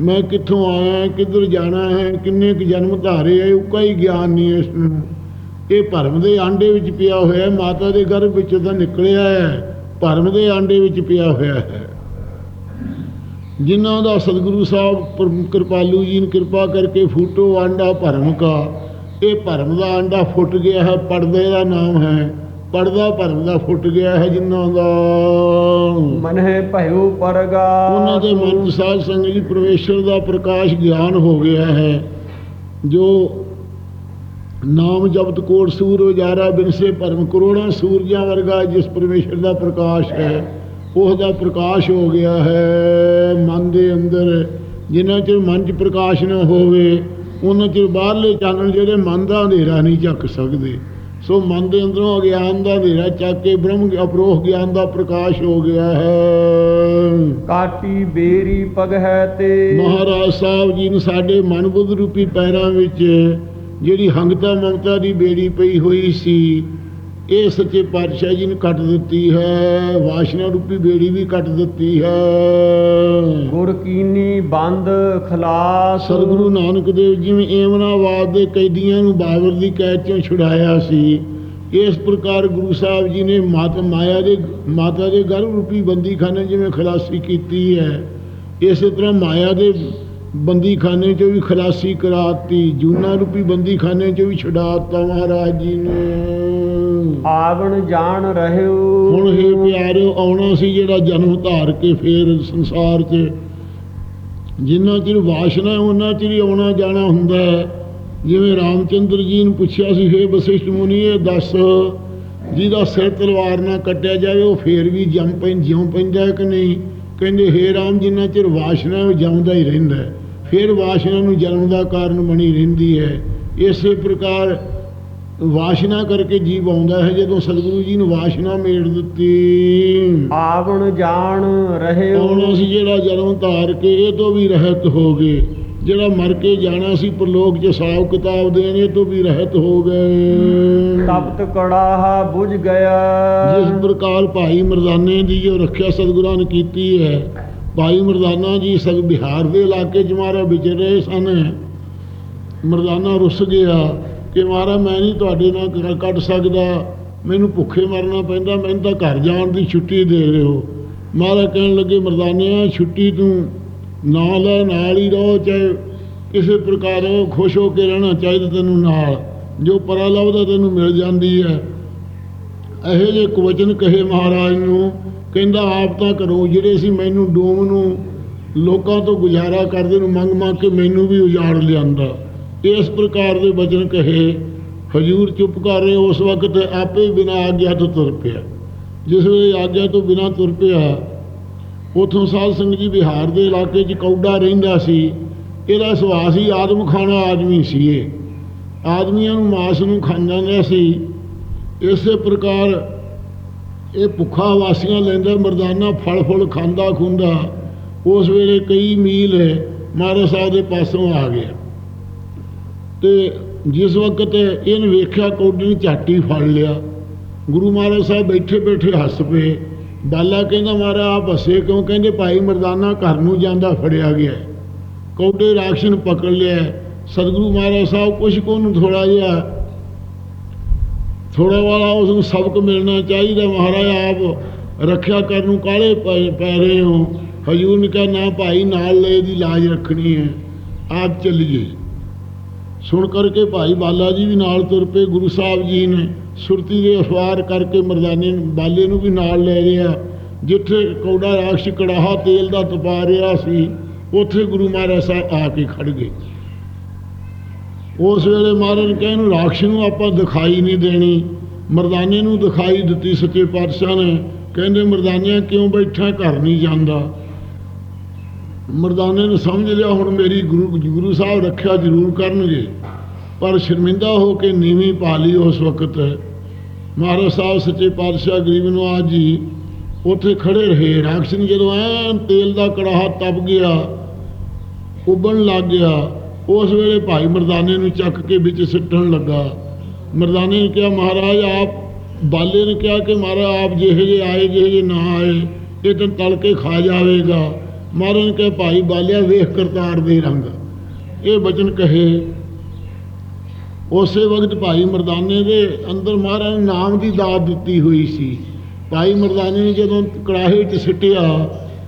ਮੈਂ ਕਿੱਥੋਂ ਆਇਆ ਕਿੱਧਰ ਜਾਣਾ ਹੈ ਕਿੰਨੇ ਕੁ ਜਨਮ ਧਾਰੇ ਹੈ ਉਹ ਕੋਈ ਗਿਆਨ ਨਹੀਂ ਹੈ ਇਸ ਨੂੰ। ਇਹ ਭਰਮ ਦੇ ਆਂਡੇ ਵਿੱਚ ਪਿਆ ਹੋਇਆ ਹੈ, ਮਾਤਾ ਦੇ ਗਰਭ ਵਿੱਚੋਂ ਤਾਂ ਨਿਕਲਿਆ ਹੈ ਭਰਮ ਦੇ ਆਂਡੇ ਵਿੱਚ ਪਿਆ ਹੋਇਆ ਹੈ। ਜਿਨ੍ਹਾਂ ਦਾ ਸਤਿਗੁਰੂ ਸਾਹਿਬ ਪਰ- ਕਿਰਪਾਲੂ ਜੀ ਨੇ ਕਿਰਪਾ ਕਰਕੇ ਫੂਟੋ ਆਂਡਾ ਭਰਮ ਕਾ ਇਹ ਭਰਮ ਦਾ ਆਂਡਾ ਫੁੱਟ ਗਿਆ ਹੈ ਪਰਦੇ ਦਾ ਨਾਮ ਹੈ। ਪਰਦਾ ਭਰਮ ਦਾ ਫੁੱਟ ਗਿਆ ਹੈ ਜਿਨ੍ਹਾਂ ਦਾ। ਮਨ ਹੈ ਭਇਓ ਪਰਗਾ। ਉਹਨਾਂ ਦੇ ਮਨ 'ਚ ਸਾਧ ਸੰਗਤ ਜੀ ਪਰਮੇਸ਼ਰ ਦਾ ਪ੍ਰਕਾਸ਼ ਗਿਆਨ ਹੋ ਗਿਆ ਹੈ। ਜੋ ਨਾਮ ਜਪਤ ਕੋਟ ਸੂਰ ਉਜਾਰਾ ਬਿਨਸੇ ਭਰਮ ਕਰੋੜਾਂ ਸੂਰਜਾਂ ਵਰਗਾ ਜਿਸ ਪਰਮੇਸ਼ਰ ਦਾ ਪ੍ਰਕਾਸ਼ ਹੈ ਉਸ ਦਾ ਪ੍ਰਕਾਸ਼ ਹੋ ਗਿਆ ਹੈ। ਮਨ ਦੇ ਅੰਦਰ ਜਿੰਨਾ ਚਿਰ ਮਨ 'ਚ ਪ੍ਰਕਾਸ਼ ਨਾ ਹੋਵੇ ਉਹਨਾਂ ਚਿਰ ਬਾਹਰਲੇ ਚਾਨਣ ਜਿਹੜੇ ਮਨ ਦਾ ਹਨੇਰਾ ਨਹੀਂ ਚੱਕ ਸਕਦੇ। ਸੋ ਮਨ ਦੇ ਅੰਦਰੋਂ ਅਗਿਆਨ ਦਾ ਹਨੇਰਾ ਚੱਕ ਕੇ ਬ੍ਰਹਮ ਅਪਰੋਖ ਗਿਆਨ ਦਾ ਪ੍ਰਕਾਸ਼ ਹੋ ਗਿਆ ਹੈ। ਕਾਟੀ ਬੇਰੀ ਪਗ ਹੈ ਤੇ। ਮਹਾਰਾਜ ਸਾਹਿਬ ਜੀ ਨੂੰ ਸਾਡੇ ਮਨ ਬੁੱਧ ਰੂਪੀ ਪੈਰਾਂ ਵਿੱਚ ਜਿਹੜੀ ਹੰਗਤਾ ਮਮਤਾ ਦੀ ਬੇੜੀ ਪਈ ਹੋਈ ਸੀ ਇਹ ਸੱਚੇ ਪਾਤਸ਼ਾਹ ਜੀ ਨੇ ਕੱਟ ਦਿੱਤੀ ਹੈ ਵਾਸ਼ਨਾ ਰੂਪੀ ਬੇੜੀ ਵੀ ਕੱਟ ਦਿੱਤੀ ਹੈ। ਗੁਰ ਕੀਨੀ ਬੰਦ ਖਲਾਸ। ਸਤਿਗੁਰੂ ਨਾਨਕ ਦੇਵ ਜਿਵੇਂ ਏਮਨਾਬਾਦ ਦੇ ਕੈਦੀਆਂ ਨੂੰ ਬਾਬਰ ਦੀ ਕੈਦ ਚੋਂ ਛੁਡਾਇਆ ਸੀ। ਇਸ ਪ੍ਰਕਾਰ ਗੁਰੂ ਸਾਹਿਬ ਜੀ ਨੇ ਮਾਤ ਮਾਇਆ ਦੇ ਮਾਤਾ ਦੇ ਗਰਭ ਰੂਪੀ ਬੰਦੀਖਾਨੇ ਜਿਵੇਂ ਖਲਾਸੀ ਕੀਤੀ ਹੈ ਇਸੇ ਤਰ੍ਹਾਂ ਮਾਇਆ ਦੇ ਬੰਦੀਖਾਨੇ ਚੋਂ ਵੀ ਖਲਾਸੀ ਕਰਾਤੀ ਜੂਨਾ ਰੂਪੀ ਬੰਦੀਖਾਨੇ ਚੋਂ ਵੀ ਛੁਡਾਤਾ ਮਹਾਰਾਜ ਜੀ ਨੇ। ਆਵਣ ਜਾਣ ਰਹਿਓ। ਹੁਣ ਹੀ ਪਿਆਰਿਓ ਆਉਣਾ ਸੀ ਜਿਹੜਾ ਜਨਮ ਧਾਰ ਕੇ ਫੇਰ ਸੰਸਾਰ 'ਚ। ਜਿੰਨਾ ਚਿਰ ਵਾਸ਼ਨਾ ਉਹਨਾਂ ਚਿਰ ਹੀ ਆਉਣਾ ਜਾਣਾ ਹੁੰਦਾ ਹੈ। ਜਿਵੇਂ ਰਾਮਚੰਦਰ ਜੀ ਨੂੰ ਪੁੱਛਿਆ ਸੀ ਹੇ ਵਸਿਸ਼ਠ ਮੁਨੀ ਇਹ ਦੱਸ ਜਿਹਦਾ ਸਿਰ ਤਲਵਾਰ ਨਾਲ ਕੱਟਿਆ ਜਾਵੇ ਉਹ ਫੇਰ ਵੀ ਜੰਮ ਪੈਂ ਜਿਉਂ ਪੈਂਦਾ ਕਿ ਨਹੀਂ? ਕਹਿੰਦੇ ਹੇ ਰਾਮ ਜਿੰਨਾ ਚਿਰ ਵਾਸ਼ਨਾ ਹੈ, ਉਹ ਜੰਮਦਾ ਹੀ ਰਹਿੰਦਾ ਹੈ। ਫਿਰ ਵਾਸ਼ਨਾ ਨੂੰ ਜਨਮ ਦਾ ਕਾਰਨ ਬਣੀ ਰਹਿੰਦੀ ਹੈ। ਇਸੇ ਪ੍ਰਕਾਰ ਵਾਸ਼ਨਾ ਕਰਕੇ ਜੀਵ ਆਉਂਦਾ ਹੈ ਜਦੋਂ ਸਤਿਗੁਰੂ ਜੀ ਨੂੰ ਵਾਸ਼ਨਾ ਮੇੜ ਦਿੱਤੀ। ਆਵਣ ਜਾਣ ਰਹਿਓ ਆਉਣਾ ਸੀ ਜਿਹੜਾ ਜਨਮ ਧਾਰ ਕੇ ਇਹ ਤੋਂ ਵੀ ਰਹਿਤ ਹੋ ਗਏ। ਜਿਹੜਾ ਮਰ ਕੇ ਜਾਣਾ ਸੀ ਪ੍ਰਲੋਕ 'ਚ ਹਿਸਾਬ ਕਿਤਾਬ ਦੇਣ ਤੋਂ ਵੀ ਰਹਿਤ ਹੋ ਗਏ। ਤਪਤ ਕੜਾਹਾ ਬੁਝ ਗਿਆ। ਜਿਸ ਪ੍ਰਕਾਰ ਭਾਈ ਮਰਦਾਨੇ ਦੀ ਜੋ ਰੱਖਿਆ ਸਤਿਗੁਰਾਂ ਨੇ ਕੀਤੀ ਹੈ ਭਾਈ ਮਰਦਾਨਾ ਜੀ ਸਗ ਬਿਹਾਰ ਦੇ ਇਲਾਕੇ 'ਚ ਮਾਰਾ ਵਿਚਰ ਰਹੇ ਸਨ। ਮਰਦਾਨਾ ਰੁੱਸ ਗਿਆ। ਕਿ ਮਾਰਾ ਮੈਂ ਨਹੀਂ ਤੁਹਾਡੇ ਨਾਲ ਕ- ਕੱਟ ਸਕਦਾ। ਮੈਨੂੰ ਭੁੱਖੇ ਮਰਨਾ ਪੈਂਦਾ, ਮੈਨੂੰ ਤਾਂ ਘਰ ਜਾਣ ਦੀ ਛੁੱਟੀ ਦੇ ਰਹੇ ਹੋ। ਮਹਾਰਾਜ ਕਹਿਣ ਲੱਗੇ, ਮਰਦਾਨਿਆ, ਛੁੱਟੀ ਤੂੰ ਨਾਲ ਲੈ, ਨਾਲ ਹੀ ਰਹੋ, ਚਾਹੇ ਕਿਸੇ ਪ੍ਰਕਾਰ ਉਹ ਖੁਸ਼ ਹੋ ਕੇ ਰਹਿਣਾ ਚਾਹੀਦਾ ਤੈਨੂੰ ਨਾਲ। ਜੋ ਪਰਾ ਲੱਭਦਾ ਤੈਨੂੰ ਮਿਲ ਜਾਂਦੀ ਹੈ। ਇਹੋ ਜਿਹੇ ਕੁਵਚਨ ਕਹੇ ਮਹਾਰਾਜ ਨੂੰ। ਕਹਿੰਦਾ, ਆਪ ਤਾਂ ਕਰੋ ਜਿਹੜੇ ਸੀ, ਮੈਨੂੰ ਡੋਮ ਨੂੰ ਲੋਕਾਂ ਤੋਂ ਗੁਜ਼ਾਰਾ ਕਰਦੇ ਨੂੰ ਮੰਗ ਮੰਗ ਕੇ ਮੈਨੂੰ ਵੀ ਉਜਾੜ ਲਿਆਂਦਾ। ਇਸ ਪ੍ਰਕਾਰ ਦੇ ਬਚਨ ਕਹੇ, ਹਜੂਰ ਚੁੱਪ ਕਰ ਰਹੇ, ਉਸ ਵਕਤ ਆਪੇ ਬਿਨਾ ਆਗਿਆ ਤੋਂ ਤੁਰ ਪਿਆ। ਜਿਸ ਵੇਲੇ ਆਗਿਆ ਤੋਂ ਬਿਨਾ ਤੁਰ ਪਿਆ, ਉਥੋਂ ਸਾਧ ਸੰਗਤ ਜੀ ਬਿਹਾਰ ਦੇ ਇਲਾਕੇ 'ਚ ਕੌਡਾ ਰਹਿੰਦਾ ਸੀ। ਇਹਦਾ ਸੁਭਾਅ ਹੀ ਆਦਮ ਖਾਣਾ ਆਦਮੀ ਸੀ ਇਹ ਆਦਮੀਆਂ ਨੂੰ ਮਾਸ ਨੂੰ ਖਾਂਦਾ ਹੁੰਦਾ ਸੀ। ਇਸੇ ਪ੍ਰਕਾਰ ਇਹ ਭੁੱਖਾ ਵਾਸੀਆਂ ਲੈਂਦਾ, ਮਰਦਾਨਾ ਫਲ ਫੁੱਲ ਖਾਂਦਾ ਖੁੰਦਾ, ਉਸ ਵੇਲੇ ਕਈ ਮੀਲ ਮਹਾਰਾਜ ਸਾਹਿਬ ਦੇ ਪਾਸੋਂ ਆ ਗਿਆ। ਤੇ ਜਿਸ ਵਕਤ ਇਹਨੇ ਵੇਖਿਆ ਕੌਡੀ ਨੇ ਝਾਟੀ ਫੜ ਲਿਆ, ਗੁਰੂ ਮਹਾਰਾਜ ਸਾਹਿਬ ਬੈਠੇ ਬੈਠੇ ਹੱਸ ਪਏ। ਬਾਲਾ ਕਹਿੰਦਾ, ਮਹਾਰਾਜ ਆਪ ਹੱਸੇ ਕਿਉਂ? ਕਹਿੰਦੇ, ਭਾਈ ਮਰਦਾਨਾ ਘਰ ਨੂੰ ਜਾਂਦਾ ਫੜਿਆ ਗਿਆ ਕੌਡੇ ਰਾਖਸ਼ ਪਕੜ ਲਿਆ ਸਤਿਗੁਰੂ ਮਹਾਰਾਜ ਸਾਹਿਬ ਕੁਛ ਕੋ ਨੂੰ ਥੋੜਾ ਜਿਹਾ ਥੋੜਾ ਵਾਲਾ ਉਸ ਨੂੰ ਸਬਕ ਮਿਲਣਾ ਚਾਹੀਦਾ। ਮਹਾਰਾਜ, ਆਪ ਰੱਖਿਆ ਕਰਨ ਨੂੰ ਕਾਲੇ ਪੈ ਪੈ ਰਹੇ ਹੋ? ਹਜੂਰ ਨੇ ਕਿਹਾ, ਨਾ ਭਾਈ, ਨਾਲ ਲੈ ਦੀ ਲਾਜ ਰੱਖਣੀ ਹੈ। ਆਪ ਚੱਲੀਏ। ਸੁਣ ਕਰਕੇ ਭਾਈ ਬਾਲਾ ਜੀ ਵੀ ਨਾਲ ਤੁਰ ਪਏ, ਗੁਰੂ ਸਾਹਿਬ ਜੀ ਨੇ ਸੁਰਤੀ ਦੇ ਅਸਵਾਰ ਕਰਕੇ ਮਰਦਾਨੇ ਬਾਲੇ ਨੂੰ ਵੀ ਨਾਲ ਲੈ ਰਿਹਾ ਜਿੱਥੇ ਕੌੜਾ ਰਾਖਸ਼ ਕੜਾਹਾ ਤੇਲ ਦਾ ਤਪਾ ਰਿਹਾ ਸੀ, ਉੱਥੇ ਗੁਰੂ ਮਹਾਰਾਜ ਸਾਹਿਬ ਆ ਕੇ ਖੜ ਗਏ। ਉਸ ਵੇਲੇ ਮਹਾਰਾਜ ਨੇ ਕਿਹਾ, ਇਹਨੂੰ ਰਾਖਸ਼ ਨੂੰ ਆਪਾਂ ਦਿਖਾਈ ਨਹੀਂ ਦੇਣੀ। ਮਰਦਾਨੇ ਨੂੰ ਦਿਖਾਈ ਦਿੱਤੀ ਸੱਚੇ ਪਾਤਸ਼ਾਹ ਨੇ। ਕਹਿੰਦੇ, ਮਰਦਾਨਿਆ ਕਿਉਂ ਬੈਠਾ, ਘਰ ਨਹੀਂ ਜਾਂਦਾ? ਮਰਦਾਨੇ ਨੇ ਸਮਝ ਲਿਆ, ਹੁਣ ਮੇਰੀ ਗੁਰੂ ਗੁਰੂ ਸਾਹਿਬ ਰੱਖਿਆ ਜ਼ਰੂਰ ਕਰਨਗੇ। ਪਰ ਸ਼ਰਮਿੰਦਾ ਹੋ ਕੇ ਨੀਵੀਂ ਪਾ ਲਈ ਉਸ ਵਕਤ। ਮਹਾਰਾਜ ਸਾਹਿਬ ਸੱਚੇ ਪਾਤਸ਼ਾਹ ਗਰੀਬ ਨਵਾਜ ਜੀ ਉੱਥੇ ਖੜੇ ਰਹੇ। ਰਾਖਸ਼ ਨੇ ਜਦੋਂ ਐਨ ਤੇਲ ਦਾ ਕੜਾਹਾ ਤਪ ਗਿਆ, ਉਬਲਣ ਲੱਗ ਗਿਆ, ਉਸ ਵੇਲੇ ਭਾਈ ਮਰਦਾਨੇ ਨੂੰ ਚੱਕ ਕੇ ਵਿੱਚ ਸਿੱਟਣ ਲੱਗਾ। ਮਰਦਾਨੇ ਨੇ ਕਿਹਾ, ਮਹਾਰਾਜ, ਆਪ ਬਾਲੇ ਨੇ ਕਿਹਾ ਕਿ ਮਹਾਰਾਜ, ਆਪ ਜਿਹੇ ਜੇ ਆਏ, ਜਿਹੇ ਜੇ ਨਾ ਆਏ, ਇਹ ਤਾਂ ਤਲ ਕੇ ਖਾ ਜਾਵੇਗਾ। ਮਹਾਰਾਜ ਨੇ ਕਿਹਾ ਭਾਈ ਬਾਲਿਆ ਵੇਖ ਕਰਤਾਰ ਦੇ ਰੰਗ। ਇਹ ਬਚਨ ਕਹੇ, ਉਸੇ ਵਕਤ ਭਾਈ ਮਰਦਾਨੇ ਦੇ ਅੰਦਰ ਮਹਾਰਾਜ ਨੇ ਨਾਮ ਦੀ ਦਾਤ ਦਿੱਤੀ ਹੋਈ ਸੀ। ਭਾਈ ਮਰਦਾਨੇ ਨੇ ਜਦੋਂ ਕੜਾਹੇ 'ਚ ਸਿੱਟਿਆ,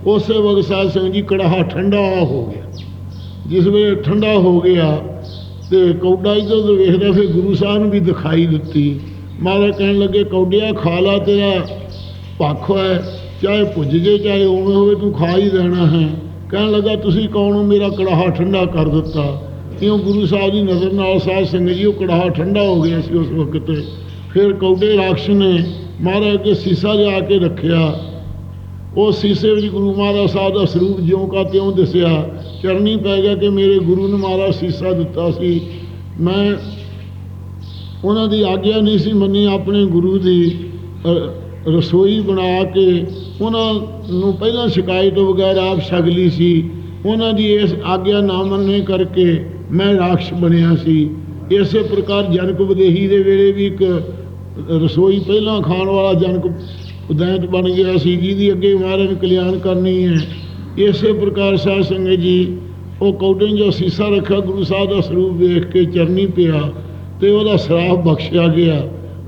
ਉਸੇ ਵਕਤ ਸਾਧ ਸੰਗਤ ਜੀ ਕੜਾਹਾ ਠੰਡਾ ਹੋ ਗਿਆ। ਜਿਸ ਵੇਲੇ ਠੰਡਾ ਹੋ ਗਿਆ ਤੇ ਕੌਡਾ ਜਦੋਂ ਵੇਖਦਾ, ਫਿਰ ਗੁਰੂ ਸਾਹਿਬ ਨੂੰ ਵੀ ਦਿਖਾਈ ਦਿੱਤੀ। ਮਹਾਰਾਜ ਕਹਿਣ ਲੱਗੇ, ਕੌਡਿਆ ਖਾ ਲਾ ਤੇਰਾ ਪੱਖ ਹੈ, ਚਾਹੇ ਭੁੱਜ ਜੇ, ਚਾਹੇ ਉਵੇਂ ਹੋਵੇ, ਤੂੰ ਖਾ ਹੀ ਦੇਣਾ ਹੈ। ਕਹਿਣ ਲੱਗਾ, ਤੁਸੀਂ ਕੌਣ ਹੋ? ਮੇਰਾ ਕੜਾਹਾ ਠੰਡਾ ਕਰ ਦਿੱਤਾ। ਕਿਉਂ ਗੁਰੂ ਸਾਹਿਬ ਦੀ ਨਜ਼ਰ ਨਾਲ ਸਾਧ ਸੰਗਤ ਜੀ, ਉਹ ਕੜਾਹਾ ਠੰਡਾ ਹੋ ਗਿਆ ਸੀ ਉਸ ਵਕਤ ਫਿਰ ਕੌਡੇ ਰਾਖਸ਼ ਨੇ ਮਹਾਰਾਜ ਅੱਗੇ ਸੀਸਾ ਜਾ ਕੇ ਰੱਖਿਆ। ਉਹ ਸੀਸੇ ਵਿੱਚ ਗੁਰੂ ਮਹਾਰਾਜ ਸਾਹਿਬ ਦਾ ਸਰੂਪ ਜਿਉਂ ਕਾ ਤਿਉਂ ਦਿਸਿਆ। ਚਰਨੀ ਪੈ ਗਿਆ ਕਿ ਮੇਰੇ ਗੁਰੂ ਨੇ ਮਹਾਰਾਜ ਸੀਸਾ ਦਿੱਤਾ ਸੀ। ਮੈਂ ਉਹਨਾਂ ਦੀ ਆਗਿਆ ਨਹੀਂ ਸੀ ਮੰਨੀ, ਆਪਣੇ ਗੁਰੂ ਦੀ ਰਸੋਈ ਬਣਾ ਕੇ ਉਹਨਾਂ ਨੂੰ ਪਹਿਲਾਂ ਸ਼ਿਕਾਇਤ ਤੋਂ ਬਗੈਰ ਆਪ ਛਕ ਸੀ। ਉਹਨਾਂ ਦੀ ਇਸ ਆਗਿਆ ਨਾ ਮੰਨਣੇ ਕਰਕੇ ਮੈਂ ਰਾਖਸ਼ ਬਣਿਆ ਸੀ। ਇਸੇ ਪ੍ਰਕਾਰ ਜਨਕ ਵਿਦੇਹੀ ਦੇ ਵੇਲੇ ਵੀ ਇੱਕ ਰਸੋਈ ਪਹਿਲਾਂ ਖਾਣ ਵਾਲਾ ਜਨਕ ਉਦੈਂਤ ਬਣ ਗਿਆ ਸੀ, ਜਿਹਦੀ ਅੱਗੇ ਮਹਾਰਾਜ ਕਲਿਆਣ ਕਰਨੀ ਹੈ। ਇਸੇ ਪ੍ਰਕਾਰ ਸਾਧ ਸੰਗਤ ਜੀ, ਉਹ ਕੌਡੇ ਜੋ ਸੀਸਾ ਰੱਖਿਆ, ਗੁਰੂ ਸਾਹਿਬ ਦਾ ਸਰੂਪ ਵੇਖ ਕੇ ਚਰਨੀ ਪਿਆ ਤੇ ਉਹਦਾ ਸਰਾਪ ਬਖਸ਼ਿਆ ਗਿਆ।